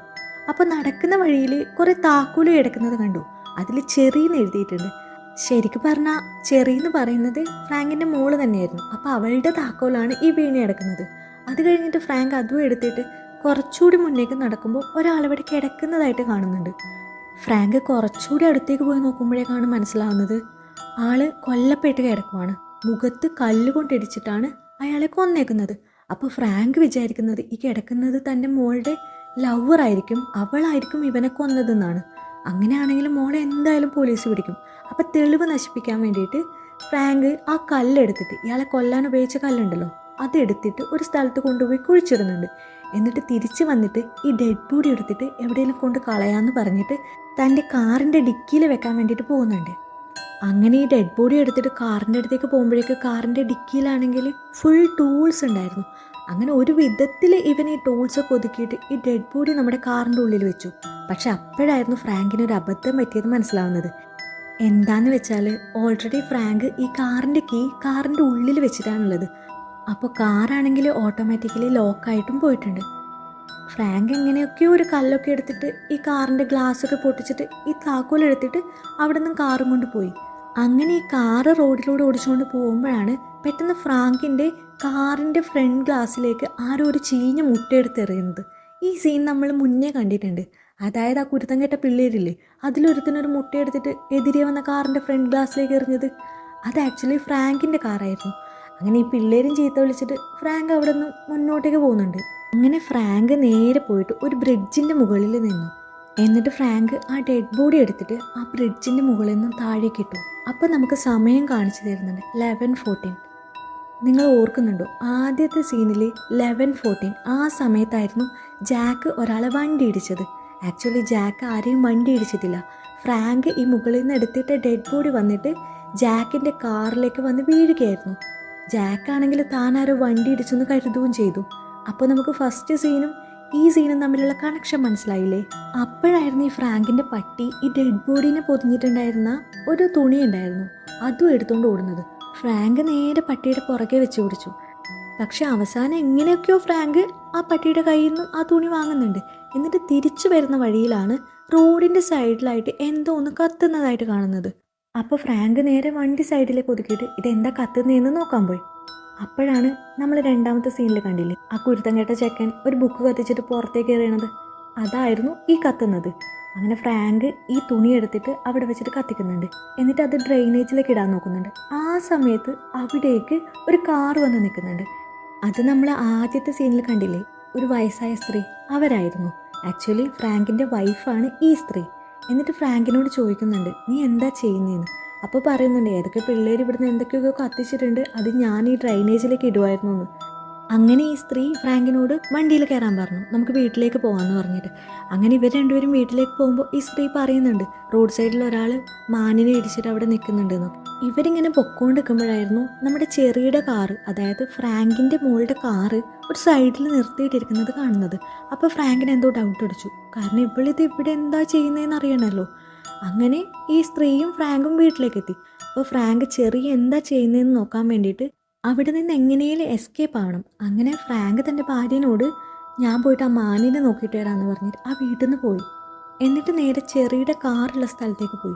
അപ്പോൾ നടക്കുന്ന വഴിയിൽ കുറേ താക്കോൽ കിടക്കുന്നത് കണ്ടു. അതിൽ ചെറിയെന്ന് എഴുതിയിട്ടുണ്ട്. ശരിക്കും പറഞ്ഞാൽ ചെറി എന്ന് പറയുന്നത് ഫ്രാങ്കിന്റെ മോൾ തന്നെയായിരുന്നു. അപ്പോൾ അവളുടെ താക്കോലാണ് ഈ വീണി കിടക്കുന്നത്. അത് കഴിഞ്ഞിട്ട് ഫ്രാങ്ക് അതും എടുത്തിട്ട് കുറച്ചുകൂടി മുന്നേക്ക് നടക്കുമ്പോൾ ഒരാളവിടെ കിടക്കുന്നതായിട്ട് കാണുന്നുണ്ട്. ഫ്രാങ്ക് കുറച്ചുകൂടി അടുത്തേക്ക് പോയി നോക്കുമ്പോഴേക്കാണ് മനസ്സിലാവുന്നത്. ആൾ കൊല്ലപ്പെട്ട് കിടക്കുവാണ്. മുഖത്ത് കല്ല് ഇടിച്ചിട്ടാണ് അയാളെ കൊന്നേക്കുന്നത്. അപ്പോൾ ഫ്രാങ്ക് വിചാരിക്കുന്നത് ഈ കിടക്കുന്നത് തന്റെ മോളുടെ ലവർ ആയിരിക്കും അവളായിരിക്കും ഇവനെ കൊന്നതെന്നാണ്. അങ്ങനെയാണെങ്കിലും മോളെ എന്തായാലും പോലീസ് പിടിക്കും. അപ്പം തെളിവ് നശിപ്പിക്കാൻ വേണ്ടിയിട്ട് ഫ്രാങ്ക് ആ കല്ലെടുത്തിട്ട് ഇയാളെ കൊല്ലാൻ ഉപയോഗിച്ച കല്ലുണ്ടല്ലോ അതെടുത്തിട്ട് ഒരു സ്ഥലത്ത് കൊണ്ടുപോയി കുഴിച്ചിടുന്നുണ്ട്. എന്നിട്ട് തിരിച്ച് വന്നിട്ട് ഈ ഡെഡ് ബോഡി എടുത്തിട്ട് എവിടെയെങ്കിലും കൊണ്ട് കളയാന്ന് പറഞ്ഞിട്ട് തന്റെ കാറിന്റെ ഡിക്കിയിൽ വെക്കാൻ വേണ്ടിയിട്ട് പോകുന്നുണ്ട്. അങ്ങനെ ഈ ഡെഡ് ബോഡി എടുത്തിട്ട് കാറിന്റെ അടുത്തേക്ക് പോകുമ്പോഴേക്ക് കാറിന്റെ ഡിക്കിയിലാണെങ്കിൽ ഫുൾ ടൂൾസ് ഉണ്ടായിരുന്നു. അങ്ങനെ ഒരു വിധത്തിൽ ഇവൻ ഈ ടൂൾസൊക്കെ ഒതുക്കിയിട്ട് ഈ ഡെഡ് ബോഡി നമ്മുടെ കാറിന്റെ ഉള്ളിൽ വെച്ചു. പക്ഷെ അപ്പോഴായിരുന്നു ഫ്രാങ്കിന് ഒരു അബദ്ധം പറ്റിയത് മനസ്സിലാവുന്നത്. എന്താന്ന് വെച്ചാൽ ഓൾറെഡി ഫ്രാങ്ക് ഈ കാറിന്റെ കീ കാറിന്റെ ഉള്ളിൽ വെച്ചിട്ടാണുള്ളത്. അപ്പോൾ കാറാണെങ്കിൽ ഓട്ടോമാറ്റിക്കലി ലോക്കായിട്ടും പോയിട്ടുണ്ട്. ഫ്രാങ്ക് എങ്ങനെയൊക്കെയോ ഒരു കല്ലൊക്കെ എടുത്തിട്ട് ഈ കാറിന്റെ ഗ്ലാസ്സൊക്കെ പൊട്ടിച്ചിട്ട് ഈ താക്കോൽ എടുത്തിട്ട് അവിടെ നിന്ന് കാറും കൊണ്ട് പോയി. അങ്ങനെ ഈ കാറ് റോഡിലൂടെ ഓടിച്ചുകൊണ്ട് പോകുമ്പോഴാണ് പെട്ടെന്ന് ഫ്രാങ്കിന്റെ കാറിന്റെ ഫ്രണ്ട് ഗ്ലാസ്സിലേക്ക് ആരോ ഒരു ചീഞ്ഞ മുട്ടയെടുത്ത് എറിയുന്നത് ഈ സീൻ നമ്മൾ മുന്നേ കണ്ടിട്ടുണ്ട്. അതായത് ആ കുരുത്തം കെട്ട പിള്ളേരില്ലേ അതിലൊരുത്തിനൊരു മുട്ടയെടുത്തിട്ട് എതിരെ വന്ന കാറിന്റെ ഫ്രണ്ട് ഗ്ലാസ്സിലേക്ക് എറിഞ്ഞത്. അത് ആക്ച്വലി ഫ്രാങ്കിന്റെ കാറായിരുന്നു. അങ്ങനെ ഈ പിള്ളേരും ചീത്ത വിളിച്ചിട്ട് ഫ്രാങ്ക് അവിടെ നിന്ന് മുന്നോട്ടേക്ക് പോകുന്നുണ്ട്. അങ്ങനെ ഫ്രാങ്ക് നേരെ പോയിട്ട് ഒരു ബ്രിഡ്ജിന്റെ മുകളിൽ നിന്നു. എന്നിട്ട് ഫ്രാങ്ക് ആ ഡെഡ് ബോഡി എടുത്തിട്ട് ആ ബ്രിഡ്ജിന്റെ മുകളിൽ നിന്നും താഴേക്ക് ഇട്ടു. അപ്പോൾ നമുക്ക് സമയം കാണിച്ചു തരുന്നുണ്ട് ലെവൻ ഫോർട്ടീൻ നിങ്ങൾ ഓർക്കുന്നുണ്ടോ? ആദ്യത്തെ സീനിൽ ലെവൻ ഫോർട്ടീൻ ആ സമയത്തായിരുന്നു ജാക്ക് ഒരാളെ വണ്ടി ഇടിച്ചത്. ആക്ച്വലി ജാക്ക് ആരെയും വണ്ടി ഇടിച്ചിട്ടില്ല. ഫ്രാങ്ക് ഈ മുകളിൽ നിന്ന് എടുത്തിട്ട് ഡെഡ് ബോഡി വന്നിട്ട് ജാക്കിന്റെ കാറിലേക്ക് വന്ന് വീഴുകയായിരുന്നു. ജാക്കാണെങ്കിൽ താൻ ആരോ വണ്ടി ഇടിച്ചെന്ന് കരുതുകയും ചെയ്തു. അപ്പോൾ നമുക്ക് ഫസ്റ്റ് സീനും ഈ സീനും തമ്മിലുള്ള കണക്ഷൻ മനസ്സിലായില്ലേ? അപ്പോഴായിരുന്നു ഈ ഫ്രാങ്കിന്റെ പട്ടി ഈ ഡെഡ് ബോഡീനെ പൊതിഞ്ഞിട്ടുണ്ടായിരുന്ന ഒരു തുണി ഉണ്ടായിരുന്നു. അതും എടുത്തുകൊണ്ട് ഓടുന്നത്. ഫ്രാങ്ക് നേരെ പട്ടിയുടെ പുറകെ വെച്ച് ഓടിച്ചു. പക്ഷെ അവസാനം എങ്ങനെയൊക്കെയോ ഫ്രാങ്ക് ആ പട്ടിയുടെ കയ്യിൽ നിന്നും ആ തുണി വാങ്ങുന്നുണ്ട്. എന്നിട്ട് തിരിച്ചു വരുന്ന വഴിയിലാണ് റോഡിന്റെ സൈഡിലായിട്ട് എന്തോ ഒന്ന് കത്തുന്നതായിട്ട് കാണുന്നത്. അപ്പോൾ ഫ്രാങ്ക് നേരെ വണ്ടി സൈഡിലേക്ക് ഒതുക്കിയിട്ട് ഇതെന്താ കത്തുന്നതെന്ന് നോക്കാൻ പോയി. അപ്പോഴാണ് നമ്മൾ രണ്ടാമത്തെ സീനിൽ കണ്ടില്ലേ? ആ കുരുത്തം കേട്ട ചെക്കൻ ഒരു ബുക്ക് കത്തിച്ചിട്ട് പുറത്തേക്ക് എറിയണത് അതായിരുന്നു ഈ കത്തുന്നത്. അങ്ങനെ ഫ്രാങ്ക് ഈ തുണി എടുത്തിട്ട് അവിടെ വെച്ചിട്ട് കത്തിക്കുന്നുണ്ട്. എന്നിട്ട് അത് ഡ്രെയിനേജിലേക്ക് ഇടാൻ നോക്കുന്നുണ്ട്. ആ സമയത്ത് അവിടേക്ക് ഒരു കാർ വന്ന് നിൽക്കുന്നുണ്ട്. അത് നമ്മൾ ആദ്യത്തെ സീനിൽ കണ്ടില്ലേ? ഒരു വയസ്സായ സ്ത്രീ. അവരായിരുന്നു. ആക്ച്വലി ഫ്രാങ്കിന്റെ വൈഫാണ് ഈ സ്ത്രീ. എന്നിട്ട് ഫ്രാങ്കിനോട് ചോദിക്കുന്നുണ്ട് നീ എന്താ ചെയ്യുന്നതെന്ന് അപ്പോൾ പറയുന്നുണ്ട് ഏതൊക്കെ പിള്ളേർ ഇവിടുന്ന് എന്തൊക്കെയൊക്കെ കത്തിച്ചിട്ടുണ്ട് അത് ഞാൻ ഈ ഡ്രൈനേജിലേക്ക് ഇടുമായിരുന്നു എന്ന്. അങ്ങനെ ഈ സ്ത്രീ ഫ്രാങ്കിനോട് വണ്ടിയിൽ കയറാൻ പറഞ്ഞു നമുക്ക് വീട്ടിലേക്ക് പോകാമെന്ന് പറഞ്ഞിട്ട്. അങ്ങനെ ഇവർ രണ്ടുപേരും വീട്ടിലേക്ക് പോകുമ്പോൾ ഈ സ്ത്രീ പറയുന്നുണ്ട് റോഡ് സൈഡിൽ ഒരാൾ മാനിനെ ഇടിച്ചിട്ട് അവിടെ നിൽക്കുന്നുണ്ടെന്ന് ഇവരിങ്ങനെ പൊക്കോണ്ട് നിൽക്കുമ്പോഴായിരുന്നു നമ്മുടെ ചെറിയുടെ കാറ് അതായത് ഫ്രാങ്കിന്റെ മോളുടെ കാറ് ഒരു സൈഡിൽ നിർത്തിയിട്ടിരിക്കുന്നത് കാണുന്നത്. അപ്പോൾ ഫ്രാങ്കിന് എന്തോ ഡൗട്ട് അടിച്ചു. കാരണം ഇവളിത് ഇവിടെ എന്താ ചെയ്യുന്നതെന്ന് അറിയണമല്ലോ അങ്ങനെ ഈ സ്ത്രീയും ഫ്രാങ്കും വീട്ടിലേക്ക് എത്തി അപ്പോൾ ഫ്രാങ്ക് ചെറിയ എന്താ ചെയ്യുന്നതെന്ന് നോക്കാൻ വേണ്ടിയിട്ട് അവിടെ നിന്ന് എങ്ങനെയും എസ്കേപ്പ് ആവണം. അങ്ങനെ ഫ്രാങ്ക് തന്റെ ഭാര്യനോട് ഞാൻ പോയിട്ട് ആ മാനിനെ നോക്കിയിട്ട് വരാമെന്ന് പറഞ്ഞിട്ട് ആ വീട്ടിൽ നിന്ന് പോയി. എന്നിട്ട് നേരെ ചെറിയുടെ കാറുള്ള സ്ഥലത്തേക്ക് പോയി.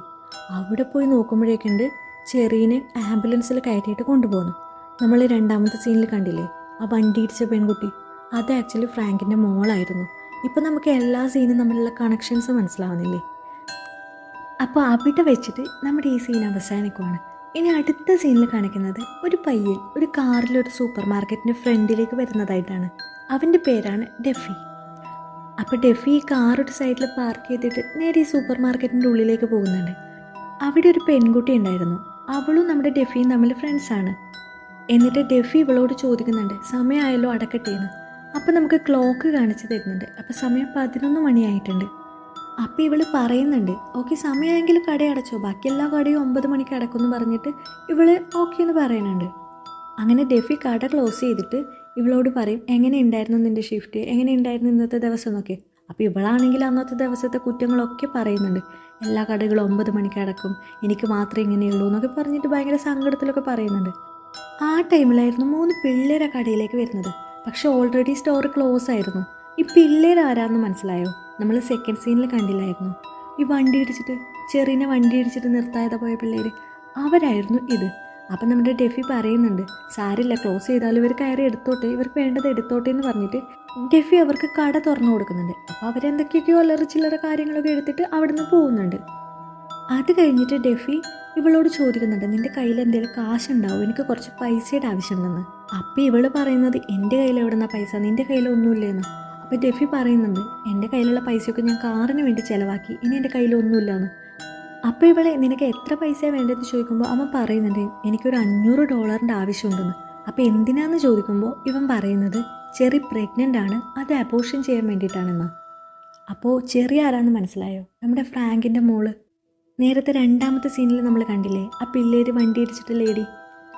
അവിടെ പോയി നോക്കുമ്പോഴേക്കുണ്ട് ചെറീനെ ആംബുലൻസിൽ കയറ്റിയിട്ട് കൊണ്ടുപോകുന്നു. നമ്മൾ രണ്ടാമത്തെ സീനിൽ കണ്ടില്ലേ? ആ വണ്ടി ഇടിച്ച പെൺകുട്ടി. അത് ആക്ച്വലി ഫ്രാങ്കിന്റെ മോളായിരുന്നു. ഇപ്പം നമുക്ക് എല്ലാ സീനും തമ്മിലുള്ള കണക്ഷൻസ് മനസ്സിലാവുന്നില്ലേ? അപ്പോൾ അവിടെ വെച്ചിട്ട് നമ്മുടെ ഈ സീൻ അവസാനിക്കുവാണ്. ഇനി അടുത്ത സീനിൽ കാണിക്കുന്നത് ഒരു പയ്യൻ ഒരു കാറിൽ ഒരു സൂപ്പർ മാർക്കറ്റിന്റെ ഫ്രണ്ടിലേക്ക് വരുന്നതായിട്ടാണ്. അവന്റെ പേരാണ് ഡെഫി. അപ്പോൾ ഡെഫി ഈ കാർ ഒരു സൈഡിൽ പാർക്ക് ചെയ്തിട്ട് നേരെ ഈ സൂപ്പർ മാർക്കറ്റിന്റെ ഉള്ളിലേക്ക് പോകുന്നുണ്ട്. അവിടെ ഒരു പെൺകുട്ടി ഉണ്ടായിരുന്നു. അവളും നമ്മുടെ ഡെഫിയും തമ്മിൽ ഫ്രണ്ട്സാണ് എന്നിട്ട് ഡെഫി ഇവളോട് ചോദിക്കുന്നുണ്ട് സമയമായല്ലോ അടക്കട്ടെ എന്ന്. അപ്പോൾ നമുക്ക് ക്ലോക്ക് കാണിച്ചു തരുന്നുണ്ട്. അപ്പോൾ സമയം പതിനൊന്ന് മണിയായിട്ടുണ്ട്. അപ്പം ഇവൾ പറയുന്നുണ്ട് ഓക്കെ സമയമെങ്കിൽ കട അടച്ചോ. ബാക്കി എല്ലാ കടയും ഒമ്പത് മണിക്ക് അടക്കുമെന്ന് പറഞ്ഞിട്ട് ഇവൾ ഓക്കെ എന്ന് പറയുന്നുണ്ട്. അങ്ങനെ ഡെഫി കട ക്ലോസ് ചെയ്തിട്ട് ഇവളോട് പറയും എങ്ങനെ ഉണ്ടായിരുന്നു നിന്റെ ഷിഫ്റ്റ് എങ്ങനെ ഉണ്ടായിരുന്നു ഇന്നത്തെ ദിവസം എന്നൊക്കെ? അപ്പോൾ ഇവളാണെങ്കിൽ അന്നത്തെ ദിവസത്തെ കുറ്റങ്ങളൊക്കെ പറയുന്നുണ്ട്. എല്ലാ കടകളും ഒമ്പത് മണിക്ക് അടക്കും. എനിക്ക് മാത്രമേ ഇങ്ങനെയുള്ളൂ എന്നൊക്കെ പറഞ്ഞിട്ട് ഭയങ്കര സങ്കടത്തിലൊക്കെ പറയുന്നുണ്ട്. ആ ടൈമിലായിരുന്നു മൂന്ന് പിള്ളേരെ കടയിലേക്ക് വരുന്നത്. പക്ഷേ ഓൾറെഡി സ്റ്റോർ ക്ലോസ് ആയിരുന്നു. ഈ പിള്ളേർ ആരാന്ന് മനസ്സിലായോ? നമ്മൾ സെക്കൻഡ് സീനിൽ കണ്ടില്ലായിരുന്നു? ഈ വണ്ടി ഇടിച്ചിട്ട് ചെറിയ വണ്ടി ഇടിച്ചിട്ട് നിർത്താതെ പോയ പിള്ളേർ അവരായിരുന്നു ഇത്. അപ്പം നമ്മുടെ ഡെഫി പറയുന്നുണ്ട് സാരില്ല ക്ലോസ് ചെയ്താലും ഇവർ കയറി എടുത്തോട്ടെ ഇവർക്ക് വേണ്ടത് എടുത്തോട്ടെ എന്ന് പറഞ്ഞിട്ട് ഡെഫി അവർക്ക് കട തുറന്നു കൊടുക്കുന്നുണ്ട്. അപ്പോൾ അവരെന്തൊക്കെയൊക്കെയോ അല്ലറ ചില്ലറ കാര്യങ്ങളൊക്കെ എടുത്തിട്ട് അവിടുന്ന് പോകുന്നുണ്ട്. അത് കഴിഞ്ഞിട്ട് ഡെഫി ഇവളോട് ചോദിക്കുന്നുണ്ട് നിന്റെ കയ്യിൽ എന്തെങ്കിലും കാശുണ്ടാവും എനിക്ക് കുറച്ച് പൈസയുടെ ആവശ്യമുണ്ടെന്ന്. അപ്പം ഇവൾ പറയുന്നത് എന്റെ കയ്യിൽ എവിടെന്നാ പൈസ? നിന്റെ കയ്യിൽ ഒന്നുമില്ലേന്ന്. അപ്പോൾ ഡെഫി പറയുന്നുണ്ട് എന്റെ കയ്യിലുള്ള പൈസയൊക്കെ ഞാൻ കാറിന് വേണ്ടി ചിലവാക്കി. ഇനി എന്റെ കയ്യിൽ ഒന്നുമില്ലാന്ന് അപ്പോൾ ഇവളെ നിനക്ക് എത്ര പൈസ വേണ്ടതെന്ന് ചോദിക്കുമ്പോൾ അവൻ പറയുന്നുണ്ട് എനിക്കൊരു അഞ്ഞൂറ് ഡോളറിന്റെ ആവശ്യമുണ്ടെന്ന്. അപ്പോൾ എന്തിനാന്ന് ചോദിക്കുമ്പോൾ ഇവൻ പറയുന്നത് ചെറി പ്രഗ്നന്റ് ആണ് അത് അബോഷൻ ചെയ്യാൻ വേണ്ടിയിട്ടാണെന്നാ. അപ്പോൾ ചെറിയ ആരാന്ന് മനസ്സിലായോ? നമ്മുടെ ഫ്രാങ്കിന്റെ മോൾ. നേരത്തെ രണ്ടാമത്തെ സീനിൽ നമ്മൾ കണ്ടില്ലേ ആ പിള്ളേര് വണ്ടി ഇടിച്ചിട്ട് ലേഡി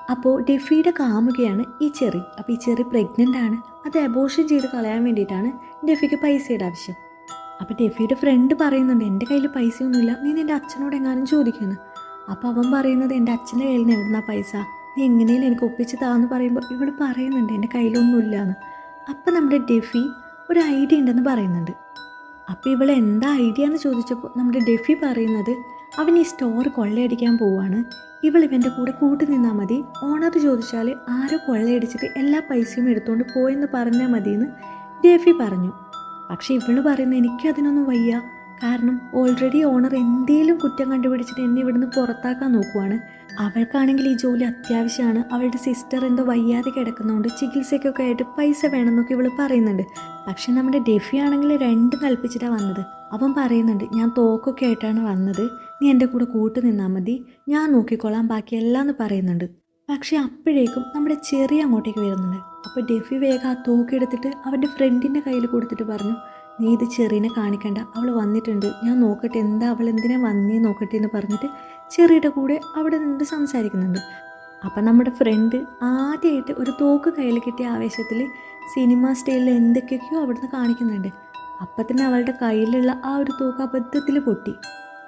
അപ്പോൾ ഡെഫിയുടെ കാമുകയാണ് ഈ ചെറി. അപ്പോൾ ഈ ചെറി പ്രഗ്നന്റ് ആണ്. അത് അബോഷൻ ചെയ്ത് കളയാൻ വേണ്ടിയിട്ടാണ് ഡെഫിക്ക് പൈസയുടെ ആവശ്യം. അപ്പോൾ ഡെഫിയുടെ ഫ്രണ്ട് പറയുന്നുണ്ട് എന്റെ കയ്യിൽ പൈസയൊന്നുമില്ല. നീ എന്റെ അച്ഛനോട് എങ്ങാനും ചോദിക്കുന്നു അപ്പോൾ അവൻ പറയുന്നത് എന്റെ അച്ഛന്റെ കയ്യിൽ നിന്ന് എവിടുന്ന പൈസ? നീ എങ്ങനെയും എനിക്ക് ഒപ്പിച്ച് താന്ന് പറയുമ്പോൾ ഇവിടെ പറയുന്നുണ്ട് എന്റെ കയ്യിലൊന്നുമില്ല എന്ന് അപ്പം നമ്മുടെ ഡെഫി ഒരു ഐഡിയ ഉണ്ടെന്ന് പറയുന്നുണ്ട്. അപ്പോൾ ഇവൾ എന്താ ഐഡിയ എന്ന് ചോദിച്ചപ്പോൾ നമ്മുടെ ഡെഫി പറയുന്നത് അവൻ ഈ സ്റ്റോർ കൊള്ളയടിക്കാൻ പോവാണ്. ഇവൾ ഇവന്റെ കൂടെ കൂട്ടി നിന്നാൽ മതി. ഓണർ ചോദിച്ചാൽ ആരോ കൊള്ളയടിച്ചിട്ട് എല്ലാ പൈസയും എടുത്തുകൊണ്ട് പോയെന്ന് പറഞ്ഞാൽ മതിയെന്ന് ഡേഫി പറഞ്ഞു. പക്ഷേ ഇവൾ പറയുന്നത് എനിക്കതിനൊന്നും വയ്യ. കാരണം ഓൾറെഡി ഓണർ എന്തേലും കുറ്റം കണ്ടുപിടിച്ചിട്ട് എന്നെ ഇവിടുന്ന് പുറത്താക്കാൻ നോക്കുവാണ്. അവൾക്കാണെങ്കിൽ ഈ ജോലി അത്യാവശ്യമാണ്. അവളുടെ സിസ്റ്റർ എന്തോ വയ്യാതെ കിടക്കുന്നതുകൊണ്ട് ചികിത്സയ്ക്കൊക്കെ ആയിട്ട് പൈസ വേണമെന്നൊക്കെ ഇവൾ പറയുന്നുണ്ട്. പക്ഷെ നമ്മുടെ ഡെഫി ആണെങ്കിൽ രണ്ടും കൽപ്പിച്ചിട്ടാണ് വന്നത്. അവൻ പറയുന്നുണ്ട് ഞാൻ തോക്കൊക്കെ ആയിട്ടാണ് വന്നത്. നീ എന്റെ കൂടെ കൂട്ടു നിന്നാൽ മതി. ഞാൻ നോക്കിക്കോളാം ബാക്കിയെല്ലാം എന്ന് പറയുന്നുണ്ട്. പക്ഷേ അപ്പോഴേക്കും നമ്മുടെ ചെറിയ അങ്ങോട്ടേക്ക് വരുന്നുണ്ട്. അപ്പോൾ ഡെഫി വേഗം ആ തോക്കെടുത്തിട്ട് അവന്റെ ഫ്രണ്ടിന്റെ കയ്യിൽ കൊടുത്തിട്ട് പറഞ്ഞു നീ ഇത് ചെറീനെ കാണിക്കണ്ട. അവൾ വന്നിട്ടുണ്ട്. ഞാൻ നോക്കട്ടെ എന്താ അവൾ എന്തിനാ വന്നേ നോക്കട്ടെ എന്ന് പറഞ്ഞിട്ട് ചെറിയുടെ കൂടെ അവിടെ നിന്ന് സംസാരിക്കുന്നുണ്ട്. അപ്പം നമ്മുടെ ഫ്രണ്ട് ആദ്യമായിട്ട് ഒരു തോക്ക് കയ്യിൽ കിട്ടിയ ആവേശത്തിൽ സിനിമ സ്റ്റൈലിൽ എന്തൊക്കെയൊക്കെയോ അവിടുന്ന് കാണിക്കുന്നുണ്ട്. അപ്പം തന്നെ അവളുടെ കയ്യിലുള്ള ആ ഒരു തോക്ക് അബദ്ധത്തിൽ പൊട്ടി.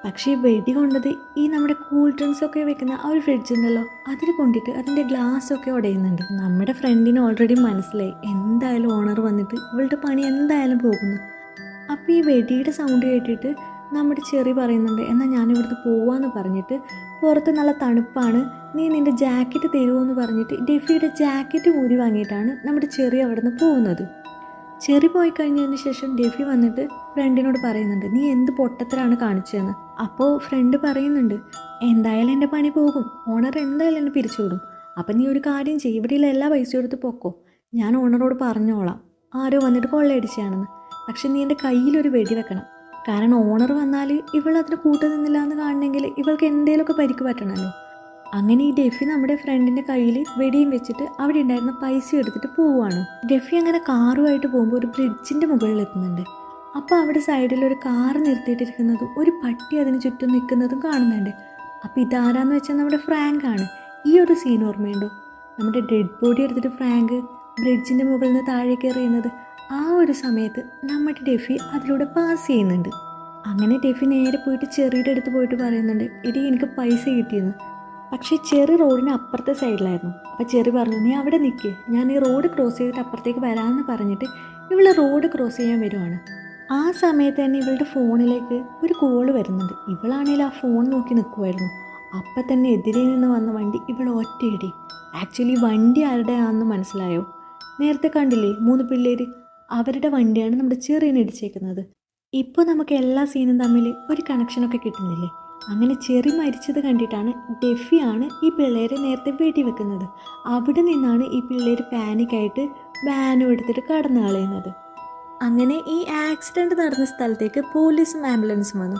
പക്ഷേ വെടി കൊണ്ടത് ഈ നമ്മുടെ കൂൾ ഡ്രിങ്ക്സ് ഒക്കെ വെക്കുന്ന ആ ഒരു ഫ്രിഡ്ജ് ഉണ്ടല്ലോ അതിൽ കൊണ്ടിട്ട് അതിന്റെ ഗ്ലാസ് ഒക്കെ ഉടയുന്നുണ്ട്. നമ്മുടെ ഫ്രണ്ടിന് ഓൾറെഡി മനസ്സിലായി. എന്തായാലും ഓണർ വന്നിട്ട് ഇവളുടെ പണി എന്തായാലും പോകുന്നു. അപ്പോൾ ഈ വെടിയുടെ സൗണ്ട് കേട്ടിട്ട് നമ്മുടെ ചെറി പറയുന്നുണ്ട് എന്നാൽ ഞാൻ ഇവിടുന്ന് പോവാന്ന് പറഞ്ഞിട്ട് പുറത്ത് നല്ല തണുപ്പാണ് നീ നിന്റെ ജാക്കറ്റ് തരുമെന്ന് പറഞ്ഞിട്ട് ഡെഫിയുടെ ജാക്കറ്റ് ഊരി വാങ്ങിയിട്ടാണ് നമ്മുടെ ചെറി അവിടുന്ന് പോകുന്നത്. ചെറി പോയി കഴിഞ്ഞതിന് ശേഷം ഡെഫി വന്നിട്ട് ഫ്രണ്ടിനോട് പറയുന്നുണ്ട് നീ എന്ത് പൊട്ടത്തിലാണ് കാണിച്ചതെന്ന്? അപ്പോൾ ഫ്രണ്ട് പറയുന്നുണ്ട് എന്തായാലും എന്റെ പണി പോകും ഓണർ എന്തായാലും എന്നെ പിരിച്ചുവിടും. അപ്പം നീ ഒരു കാര്യം ചെയ്യും ഇവിടെയുള്ള എല്ലാ പൈസയും എടുത്ത് പൊക്കോ. ഞാൻ ഓണറോട് പറഞ്ഞോളാം. ആരോ വന്നിട്ട് കൊള്ളയടിച്ചാണെന്ന് പക്ഷെ നീ എന്റെ കയ്യിലൊരു വെടി വെക്കണം. കാരണം ഓണർ വന്നാൽ ഇവൾ അതിന് കൂട്ടു നിന്നില്ല എന്ന് കാണണമെങ്കിൽ ഇവൾക്ക് എന്തേലൊക്കെ പരിക്ക് പറ്റണമല്ലോ. അങ്ങനെ ഈ ഡെഫി നമ്മുടെ ഫ്രണ്ടിന്റെ കയ്യിൽ വെടിയും വെച്ചിട്ട് അവിടെ ഉണ്ടായിരുന്ന പൈസ എടുത്തിട്ട് പോവുകയാണ്. ഡെഫി അങ്ങനെ കാറുമായിട്ട് പോകുമ്പോൾ ഒരു ബ്രിഡ്ജിന്റെ മുകളിൽ എത്തുന്നുണ്ട്. അപ്പോൾ അവിടെ സൈഡിൽ ഒരു കാർ നിർത്തിയിട്ടിരിക്കുന്നതും ഒരു പട്ടി അതിന് ചുറ്റും നിൽക്കുന്നതും കാണുന്നുണ്ട്. അപ്പോൾ ഇതാരാന്ന് വെച്ചാൽ നമ്മുടെ ഫ്രാങ്ക് ആണ്. ഈ ഒരു സീൻ ഓർമ്മയുണ്ടോ? നമ്മുടെ ഡെഡ് ബോഡി എടുത്തിട്ട് ഫ്രാങ്ക് ബ്രിഡ്ജിന്റെ മുകളിൽ നിന്ന് താഴേക്ക് എറിയുന്നത് ആ ഒരു സമയത്ത് നമ്മുടെ ഡെഫി അതിലൂടെ പാസ് ചെയ്യുന്നുണ്ട്. അങ്ങനെ ഡെഫി നേരെ പോയിട്ട് ചെറിയുടെ അടുത്ത് പോയിട്ട് പറയുന്നുണ്ട് എടി എനിക്ക് പൈസ കിട്ടിയെന്ന്. പക്ഷേ ചെറി റോഡിന് അപ്പുറത്തെ സൈഡിലായിരുന്നു. അപ്പോൾ ചെറി പറഞ്ഞു നീ അവിടെ നിൽക്ക് ഞാൻ ഈ റോഡ് ക്രോസ് ചെയ്തിട്ട് അപ്പുറത്തേക്ക് വരാമെന്ന് പറഞ്ഞിട്ട് ഇവൾ റോഡ് ക്രോസ് ചെയ്യാൻ വരുവാണ്. ആ സമയത്ത് തന്നെ ഇവളുടെ ഫോണിലേക്ക് ഒരു കോൾ വരുന്നുണ്ട്. ഇവളാണെങ്കിൽ ആ ഫോൺ നോക്കി നിൽക്കുമായിരുന്നു അപ്പം തന്നെ എതിരെ നിന്ന് വന്ന വണ്ടി ഇവൾ ഒറ്റയിടി. ആക്ച്വലി വണ്ടി ആരുടെയാണെന്ന് മനസ്സിലായോ? നേരത്തെ കണ്ടില്ലേ മൂന്ന് പിള്ളേർ അവരുടെ വണ്ടിയാണ് നമ്മുടെ ചെറിയനെ ഇടിച്ചേക്കുന്നത്. ഇപ്പോൾ നമുക്ക് എല്ലാ സീനും തമ്മിൽ ഒരു കണക്ഷനൊക്കെ കിട്ടുന്നില്ലേ? അങ്ങനെ ചെറി മരിച്ചത് കണ്ടിട്ടാണ് ഡെഫിയാണ് ഈ പിള്ളേരെ നേരത്തെ വെടിവെക്കുന്നത് അവിടെ നിന്നാണ് ഈ പിള്ളേർ പാനിക്കായിട്ട് ബാനും എടുത്തിട്ട് കടന്നു കളയുന്നത്. അങ്ങനെ ഈ ആക്സിഡന്റ് നടന്ന സ്ഥലത്തേക്ക് പോലീസും ആംബുലൻസും വന്നു.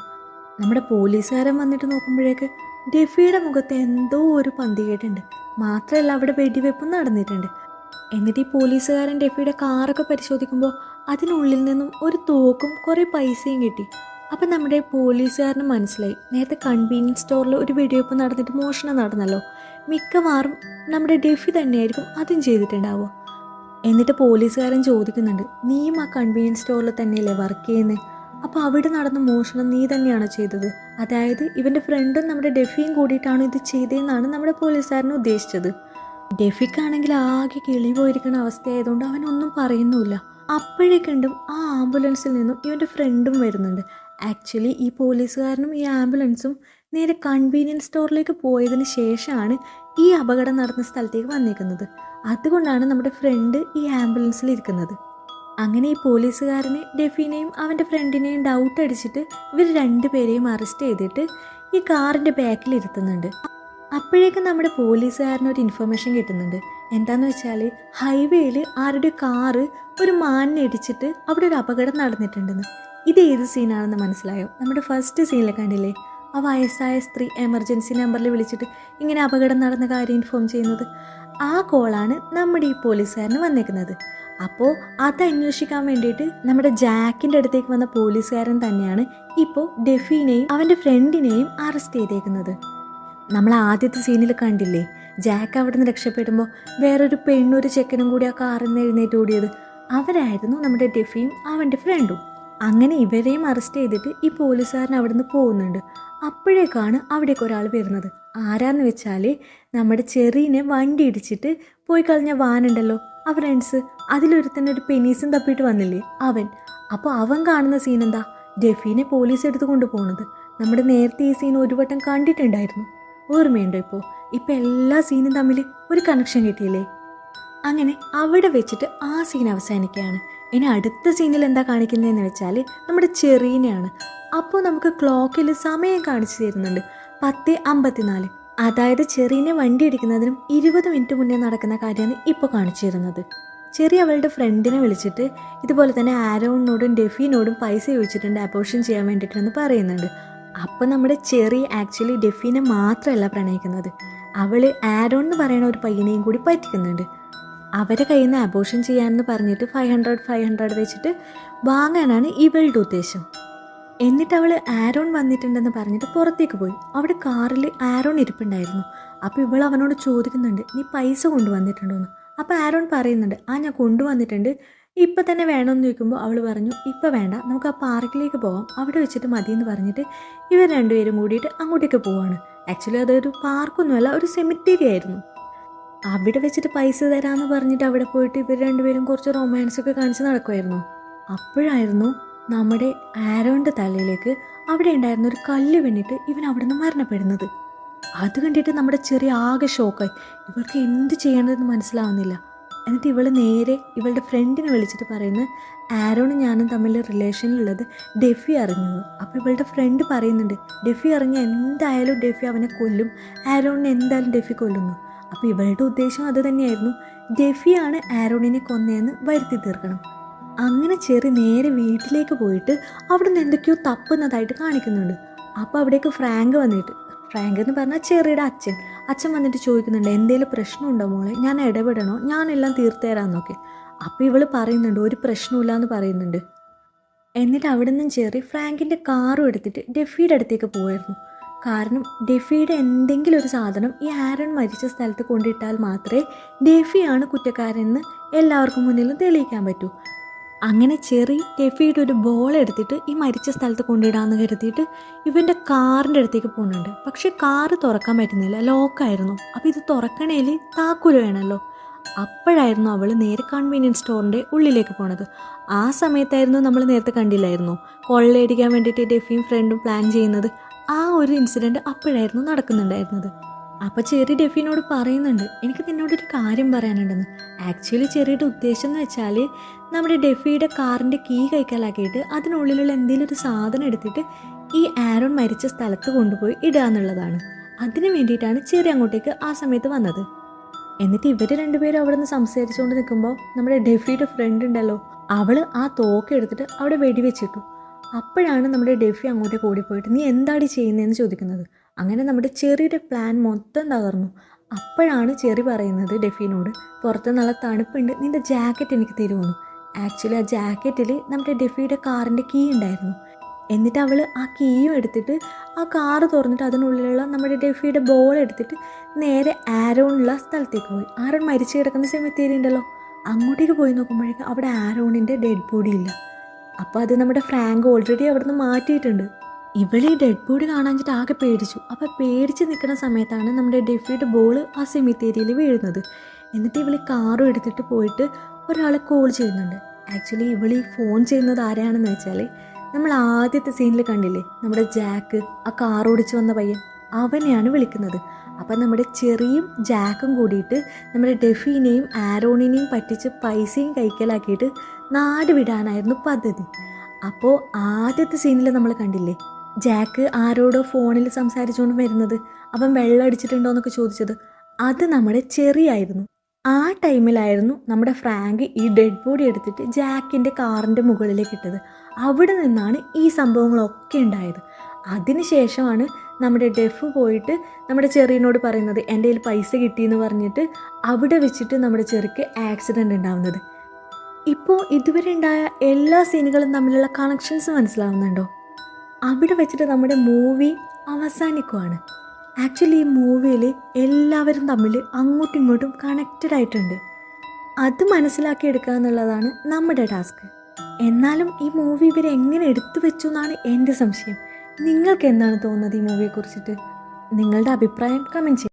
നമ്മുടെ പോലീസുകാരൻ വന്നിട്ട് നോക്കുമ്പോഴേക്ക് ഡെഫിയുടെ മുഖത്ത് എന്തോ ഒരു പന്തികേട്ടുണ്ട് മാത്രമല്ല അവിടെ വെടിവെപ്പും നടന്നിട്ടുണ്ട്. എന്നിട്ട് ഈ പോലീസുകാരൻ ഡെഫിയുടെ കാറൊക്കെ പരിശോധിക്കുമ്പോൾ അതിനുള്ളിൽ നിന്നും ഒരു തോക്കും കുറേ പൈസയും കിട്ടി. അപ്പം നമ്മുടെ പോലീസുകാരന് മനസ്സിലായി. നേരത്തെ കൺവീനിയൻസ് സ്റ്റോറിൽ ഒരു വെടിവെപ്പ് നടന്നിട്ട് മോഷണം നടന്നല്ലോ. മിക്കവാറും നമ്മുടെ ഡെഫി തന്നെയായിരിക്കും അതും ചെയ്തിട്ടുണ്ടാവുക. എന്നിട്ട് പോലീസുകാരൻ ചോദിക്കുന്നുണ്ട് നീയും ആ കൺവീനിയൻസ് സ്റ്റോറിൽ തന്നെയല്ലേ വർക്ക് ചെയ്യുന്നത് അപ്പോൾ അവിടെ നടന്ന മോഷണം നീ തന്നെയാണോ ചെയ്തത്? അതായത് ഇവന്റെ ഫ്രണ്ടും നമ്മുടെ ഡെഫിയും കൂടിയിട്ടാണ് ഇത് ചെയ്തതെന്നാണ് നമ്മുടെ പോലീസുകാരൻ ഉദ്ദേശിച്ചത്. ഡെഫിക്കാണെങ്കിൽ ആകെ കിളി പോയിരിക്കുന്ന അവസ്ഥയായതുകൊണ്ട് അവനൊന്നും പറയുന്നുമില്ല. അപ്പോഴേക്കുണ്ടും ആ ആംബുലൻസിൽ നിന്നും ഇവന്റെ ഫ്രണ്ടും വരുന്നുണ്ട്. ആക്ച്വലി ഈ പോലീസുകാരനും ഈ ആംബുലൻസും നേരെ കൺവീനിയൻസ് സ്റ്റോറിലേക്ക് പോയതിന് ശേഷമാണ് ഈ അപകടം നടന്ന സ്ഥലത്തേക്ക് വന്നിരിക്കുന്നത് അതുകൊണ്ടാണ് നമ്മുടെ ഫ്രണ്ട് ഈ ആംബുലൻസിൽ ഇരിക്കുന്നത്. അങ്ങനെ ഈ പോലീസുകാരനെ ഡെഫിനെയും അവന്റെ ഫ്രണ്ടിനെയും ഡൗട്ട് അടിച്ചിട്ട് ഇവർ രണ്ടുപേരെയും അറസ്റ്റ് ചെയ്തിട്ട് ഈ കാറിന്റെ ബാക്കിൽ ഇരുത്തുന്നുണ്ട്. അപ്പോഴേക്കും നമ്മുടെ പോലീസുകാരനൊരു ഇൻഫർമേഷൻ കിട്ടുന്നുണ്ട്. എന്താന്ന് വെച്ചാൽ ഹൈവേയിൽ ആരുടെ കാറ് ഒരു മാനിനെ ഇടിച്ചിട്ട് അവിടെ ഒരു അപകടം നടന്നിട്ടുണ്ടെന്ന്. ഇത് ഏത് സീനാണെന്ന് മനസ്സിലായോ? നമ്മുടെ ഫസ്റ്റ് സീനിൽ കണ്ടില്ലേ? ആ വയസ്സായ സ്ത്രീ എമർജൻസി നമ്പറിൽ വിളിച്ചിട്ട് ഇങ്ങനെ അപകടം നടന്ന കാര്യം ഇൻഫോം ചെയ്യുന്നത്. ആ കോളാണ് നമ്മുടെ ഈ പോലീസുകാരന് വന്നേക്കുന്നത്. അപ്പോൾ അത് അന്വേഷിക്കാൻ വേണ്ടിയിട്ട് നമ്മുടെ ജാക്കിന്റെ അടുത്തേക്ക് വന്ന പോലീസുകാരൻ തന്നെയാണ് ഇപ്പോൾ ഡെഫീനെയും അവന്റെ ഫ്രണ്ടിനെയും അറസ്റ്റ് ചെയ്തേക്കുന്നത്. നമ്മൾ ആദ്യത്തെ സീനിൽ കണ്ടില്ലേ? ജാക്ക് അവിടെ നിന്ന് രക്ഷപ്പെടുമ്പോൾ വേറൊരു പെണ്ണൊരു ചെക്കനും കൂടി ആ കാറിൽ നിന്ന് എഴുന്നേറ്റ് ഓടിയത്. അവരായിരുന്നു നമ്മുടെ ഡെഫിയും അവന്റെ ഫ്രണ്ടും അങ്ങനെ ഇവരെയും അറസ്റ്റ് ചെയ്തിട്ട് ഈ പോലീസുകാരൻ അവിടെ നിന്ന് പോകുന്നുണ്ട്. അപ്പോഴേക്കാണ് അവിടേക്ക് ഒരാൾ വരുന്നത്. ആരാന്ന് വെച്ചാൽ നമ്മുടെ ചെറീനെ വണ്ടി ഇടിച്ചിട്ട് പോയി കളഞ്ഞ വാനുണ്ടല്ലോ ആ ഫ്രണ്ട്സ് അതിലൊരുത്തന്നെ ഒരു പെനീസും തപ്പിയിട്ട് വന്നില്ലേ? അവൻ. അപ്പോൾ അവൻ കാണുന്ന സീൻ എന്താ? ഡെഫീനെ പോലീസ് എടുത്ത് കൊണ്ടുപോകുന്നത് നമ്മുടെ നേരത്തെ ഈ സീൻ ഒരു വട്ടം കണ്ടിട്ടുണ്ടായിരുന്നു. ഓർമ്മയുണ്ടോ ഇപ്പോൾ ഇപ്പം എല്ലാ സീനും തമ്മിൽ ഒരു കണക്ഷൻ കിട്ടിയില്ലേ? അങ്ങനെ അവിടെ വെച്ചിട്ട് ആ സീൻ അവസാനിക്കുകയാണ്. ഇനി അടുത്ത സീനിൽ എന്താ കാണിക്കുന്നതെന്ന് വെച്ചാൽ നമ്മുടെ ചെറീനെയാണ്. അപ്പോൾ നമുക്ക് ക്ലോക്കിൽ സമയം കാണിച്ചു തരുന്നുണ്ട്. പത്ത് അമ്പത്തിനാല്. അതായത് ചെറീനെ വണ്ടി ഇടിക്കുന്നതിനും ഇരുപത് മിനിറ്റ് മുന്നേ നടക്കുന്ന കാര്യമാണ് ഇപ്പോൾ കാണിച്ചു തരുന്നത്. ചെറി അവളുടെ ഫ്രണ്ടിനെ വിളിച്ചിട്ട് ഇതുപോലെ തന്നെ ആരോണിനോടും ഡെഫിനോടും പൈസ ചോദിച്ചിട്ടുണ്ട് അബോഷൻ ചെയ്യാൻ വേണ്ടിയിട്ടെന്ന് പറയുന്നുണ്ട്. അപ്പോൾ നമ്മുടെ ചെറി ആക്ച്വലി ഡെഫിനെ മാത്രമല്ല പ്രണയിക്കുന്നത്. അവൾ ആരോൺ എന്ന് പറയുന്ന ഒരു പയ്യനെയും കൂടി പറ്റിക്കുന്നുണ്ട്. അവരെ കയ്യിൽ നിന്ന് അബോഷൻ ചെയ്യാമെന്ന് പറഞ്ഞിട്ട് ഫൈവ് ഹൺഡ്രഡ് ഫൈവ് ഹൺഡ്രഡ് വെച്ചിട്ട് വാങ്ങാനാണ് ഇവളുടെ ഉദ്ദേശം. എന്നിട്ട് അവൾ ആരോൺ വന്നിട്ടുണ്ടെന്ന് പറഞ്ഞിട്ട് പുറത്തേക്ക് പോയി. അവിടെ കാറിൽ ആരോൺ ഇരിപ്പുണ്ടായിരുന്നു. അപ്പോൾ ഇവൾ അവനോട് ചോദിക്കുന്നുണ്ട് നീ പൈസ കൊണ്ടുവന്നിട്ടുണ്ടോ എന്ന് അപ്പോൾ ആരോൺ പറയുന്നുണ്ട് ആ ഞാൻ കൊണ്ടുവന്നിട്ടുണ്ട്. ഇപ്പം തന്നെ വേണമെന്ന് ചോദിക്കുമ്പോൾ അവൾ പറഞ്ഞു ഇപ്പം വേണ്ട നമുക്ക് ആ പാർക്കിലേക്ക് പോകാം. അവിടെ വെച്ചിട്ട് മതി എന്ന് പറഞ്ഞിട്ട് ഇവർ രണ്ടുപേരും കൂടിയിട്ട് അങ്ങോട്ടേക്ക് പോവാണ്. ആക്ച്വലി അതൊരു പാർക്കൊന്നുമല്ല ഒരു സെമിത്തേരി ആയിരുന്നു. അവിടെ വെച്ചിട്ട് പൈസ തരാമെന്ന് പറഞ്ഞിട്ട് അവിടെ പോയിട്ട് ഇവർ രണ്ടുപേരും കുറച്ച് റൊമാൻസ് ഒക്കെ കാണിച്ച് നടക്കുമായിരുന്നു അപ്പോഴായിരുന്നു നമ്മുടെ ആരോന്റെ തലയിലേക്ക് അവിടെ ഉണ്ടായിരുന്ന ഒരു കല്ല് വീണിട്ട് ഇവൻ അവിടെ നിന്ന് മരണപ്പെടുന്നത്. അത് കണ്ടിട്ട് നമ്മുടെ ചെറിയ ആകെ ഷോക്കായി ഇവർക്ക് എന്ത് ചെയ്യണമെന്ന് മനസ്സിലാവുന്നില്ല. എന്നിട്ട് ഇവൾ നേരെ ഇവളുടെ ഫ്രണ്ടിനെ വിളിച്ചിട്ട് പറയുന്നത് ആരോണും ഞാനും തമ്മിൽ റിലേഷനിലുള്ളത് ഡെഫി അറിഞ്ഞു. അപ്പോൾ ഇവളുടെ ഫ്രണ്ട് പറയുന്നുണ്ട് ഡെഫി അറിഞ്ഞ എന്തായാലും ഡെഫി അവനെ കൊല്ലും. ആരോണിനെ എന്തായാലും ഡെഫി കൊല്ലുന്നു. അപ്പോൾ ഇവളുടെ ഉദ്ദേശം അത് തന്നെയായിരുന്നു. ഡെഫിയാണ് ആരോണിനെ കൊന്നതെന്ന് വരുത്തി തീർക്കണം. അങ്ങനെ ചെറി നേരെ വീട്ടിലേക്ക് പോയിട്ട് അവിടെ നിന്ന് എന്തൊക്കെയോ തപ്പുന്നതായിട്ട് കാണിക്കുന്നുണ്ട്. അപ്പോൾ അവിടേക്ക് ഫ്രാങ്ക് വന്നിട്ട് ഫ്രാങ്ക് എന്ന് പറഞ്ഞാൽ ചെറിയുടെ അച്ഛൻ. അച്ഛൻ വന്നിട്ട് ചോദിക്കുന്നുണ്ട് എന്തെങ്കിലും പ്രശ്നമുണ്ടോ മോളെ? ഞാൻ ഇടപെടണോ? ഞാനെല്ലാം തീർത്തേരാന്നൊക്കെ അപ്പോൾ ഇവൾ പറയുന്നുണ്ട് ഒരു പ്രശ്നമില്ല എന്ന് പറയുന്നുണ്ട്. എന്നിട്ട് അവിടെ നിന്നും ചേറി ഫ്രാങ്കിന്റെ കാറും എടുത്തിട്ട് ഡെഫിയുടെ അടുത്തേക്ക് പോയായിരുന്നു കാരണം ഡെഫിയുടെ എന്തെങ്കിലും ഒരു സാധനം ഈ ആരൺ മരിച്ച സ്ഥലത്ത് കൊണ്ടിട്ടാൽ മാത്രമേ ഡെഫിയാണ് കുറ്റക്കാരെന്ന് എല്ലാവർക്കും മുന്നിലും തെളിയിക്കാൻ പറ്റൂ. അങ്ങനെ ചെറി ഡെഫിയുടെ ഒരു ബോൾ എടുത്തിട്ട് ഈ മരിച്ച സ്ഥലത്ത് കൊണ്ടിടാന്ന് കരുതിയിട്ട് ഇവന്റെ കാറിന്റെ അടുത്തേക്ക് പോകുന്നുണ്ട്. പക്ഷേ കാറ് തുറക്കാൻ പറ്റുന്നില്ല. ലോക്കായിരുന്നു അപ്പോൾ ഇത് തുറക്കണേൽ താക്കോൽ വേണമല്ലോ അപ്പോഴായിരുന്നു അവൾ നേരെ കൺവീനിയൻസ് സ്റ്റോറിന്റെ ഉള്ളിലേക്ക് പോണത്. ആ സമയത്തായിരുന്നു നമ്മൾ നേരത്തെ കണ്ടില്ലായിരുന്നു. കൊള്ളയടിക്കാൻ വേണ്ടിയിട്ട് ഡെഫിയും ഫ്രണ്ടും പ്ലാൻ ചെയ്യുന്നത് ആ ഒരു ഇൻസിഡന്റ് അപ്പോഴായിരുന്നു നടക്കുന്നുണ്ടായിരുന്നത്. അപ്പോൾ ചെറി ഡെഫിനോട് പറയുന്നുണ്ട് എനിക്ക് നിന്നോടൊരു കാര്യം പറയാനുണ്ടെന്ന്. ആക്ച്വലി ചെറിയുടെ ഉദ്ദേശം എന്ന് വെച്ചാൽ നമ്മുടെ ഡെഫിയുടെ കാറിന്റെ കീ കൈക്കലാക്കിയിട്ട് അതിനുള്ളിലുള്ള എന്തെങ്കിലും ഒരു സാധനം എടുത്തിട്ട് ഈ ആരോൺ മരിച്ച സ്ഥലത്ത് കൊണ്ടുപോയി ഇടുക എന്നുള്ളതാണ്. അതിന് വേണ്ടിയിട്ടാണ് ചെറിയ അങ്ങോട്ടേക്ക് ആ സമയത്ത് വന്നത്. എന്നിട്ട് ഇവർ രണ്ടുപേരും അവിടെ നിന്ന് സംസാരിച്ചുകൊണ്ട് നിൽക്കുമ്പോൾ നമ്മുടെ ഡെഫിയുടെ ഫ്രണ്ട് ഉണ്ടല്ലോ അവൾ ആ തോക്ക് എടുത്തിട്ട് അവിടെ വെടിവെച്ചിട്ടു. അപ്പോഴാണ് നമ്മുടെ ഡെഫി അങ്ങോട്ടേക്ക് ഓടിപ്പോയിട്ട് നീ എന്താണ് ചെയ്യുന്നതെന്ന് ചോദിക്കുന്നത്? അങ്ങനെ നമ്മുടെ ചെറിയുടെ പ്ലാൻ മൊത്തം തകർന്നു. അപ്പോഴാണ് ചെറി പറയുന്നത് ഡെഫിനോട് പുറത്ത് നല്ല തണുപ്പുണ്ട് നിന്റെ ജാക്കറ്റ് എനിക്ക് തരുമെന്നു ആക്ച്വലി ആ ജാക്കറ്റിൽ നമ്മുടെ ഡെഫിയുടെ കാറിന്റെ കീ ഉണ്ടായിരുന്നു. എന്നിട്ട് അവൾ ആ കീയും എടുത്തിട്ട് ആ കാറ് തുറന്നിട്ട് അതിനുള്ളിലുള്ള നമ്മുടെ ഡെഫിയുടെ ബോൾ എടുത്തിട്ട് നേരെ ആരോണുള്ള സ്ഥലത്തേക്ക് പോയി. ആരോൺ മരിച്ചു കിടക്കുന്ന സെമിത്തേരി അങ്ങോട്ടേക്ക് പോയി നോക്കുമ്പോഴേക്കും അവിടെ ആരോണിന്റെ ഡെഡ് ബോഡി ഇല്ല. അപ്പോൾ അത് നമ്മുടെ ഫ്രാങ്ക് ഓൾറെഡി അവിടെ നിന്ന് മാറ്റിയിട്ടുണ്ട്. ഇവളീ ഡെഡ് ബോഡി കാണാഞ്ഞിട്ട് ആകെ പേടിച്ചു. അപ്പോൾ പേടിച്ച് നിൽക്കുന്ന സമയത്താണ് നമ്മുടെ ഡെഫിയുടെ ബോൾ ആ സെമിത്തേരിയിൽ വീഴുന്നത്. എന്നിട്ട് ഇവൾ കാറും എടുത്തിട്ട് പോയിട്ട് ഒരാളെ കോൾ ചെയ്യുന്നുണ്ട്. ആക്ച്വലി ഇവളി ഫോൺ ചെയ്യുന്നത് ആരെയാണെന്ന് വെച്ചാൽ നമ്മൾ ആദ്യത്തെ സീനിൽ കണ്ടില്ലേ? നമ്മുടെ ജാക്ക് ആ കാർ ഓടിച്ചു വന്ന പയ്യൻ. അവനെയാണ് വിളിക്കുന്നത്. അപ്പം നമ്മുടെ ചെറിയും ജാക്കും കൂടിയിട്ട് നമ്മുടെ ഡെഫീനെയും ആരോണിനെയും പറ്റിച്ച് പൈസയും കൈക്കലാക്കിയിട്ട് നാട് വിടാനായിരുന്നു പദ്ധതി. അപ്പോൾ ആദ്യത്തെ സീനിൽ നമ്മൾ കണ്ടില്ലേ? ജാക്ക് ആരോടോ ഫോണിൽ സംസാരിച്ചുകൊണ്ട് വരുന്നത്. അവൻ വെള്ളം അടിച്ചിട്ടുണ്ടോ എന്നൊക്കെ ചോദിച്ചത്. അത് നമ്മുടെ ചെറിയായിരുന്നു. ആ ടൈമിലായിരുന്നു നമ്മുടെ ഫ്രാങ്ക് ഈ ഡെഡ് ബോഡി എടുത്തിട്ട് ജാക്കിന്റെ കാറിന്റെ മുകളിലേക്ക് ഇട്ടത്. അവിടെ നിന്നാണ് ഈ സംഭവങ്ങളൊക്കെ ഉണ്ടായത്. അതിനുശേഷമാണ് നമ്മുടെ ഡെഫ് പോയിട്ട് നമ്മുടെ ചെറിയനോട് പറയുന്നത് എന്റെ കയ്യിൽ പൈസ കിട്ടിയെന്ന് പറഞ്ഞിട്ട് അവിടെ വെച്ചിട്ട് നമ്മുടെ ചെറുക്ക് ആക്സിഡന്റ് ഉണ്ടാവുന്നത്. ഇപ്പോൾ ഇതുവരെ ഉണ്ടായ എല്ലാ സീനുകളും തമ്മിലുള്ള കണക്ഷൻസ് മനസ്സിലാവുന്നുണ്ടോ? അവിടെ വെച്ചിട്ട് നമ്മുടെ മൂവി അവസാനിക്കുവാണ്. ആക്ച്വലി ഈ മൂവിയിൽ എല്ലാവരും തമ്മിൽ അങ്ങോട്ടും ഇങ്ങോട്ടും കണക്റ്റഡ് ആയിട്ടുണ്ട്. അത് മനസ്സിലാക്കി എടുക്കുക എന്നുള്ളതാണ് നമ്മുടെ ടാസ്ക് എന്നാലും ഈ മൂവി ഇവർ എങ്ങനെ എടുത്തു വെച്ചു എന്നാണ് എന്റെ സംശയം. നിങ്ങൾക്ക് എന്താണ് തോന്നുന്നത് ഈ മൂവിയെക്കുറിച്ചിട്ട് നിങ്ങളുടെ അഭിപ്രായം കമന്റ് ചെയ്യും.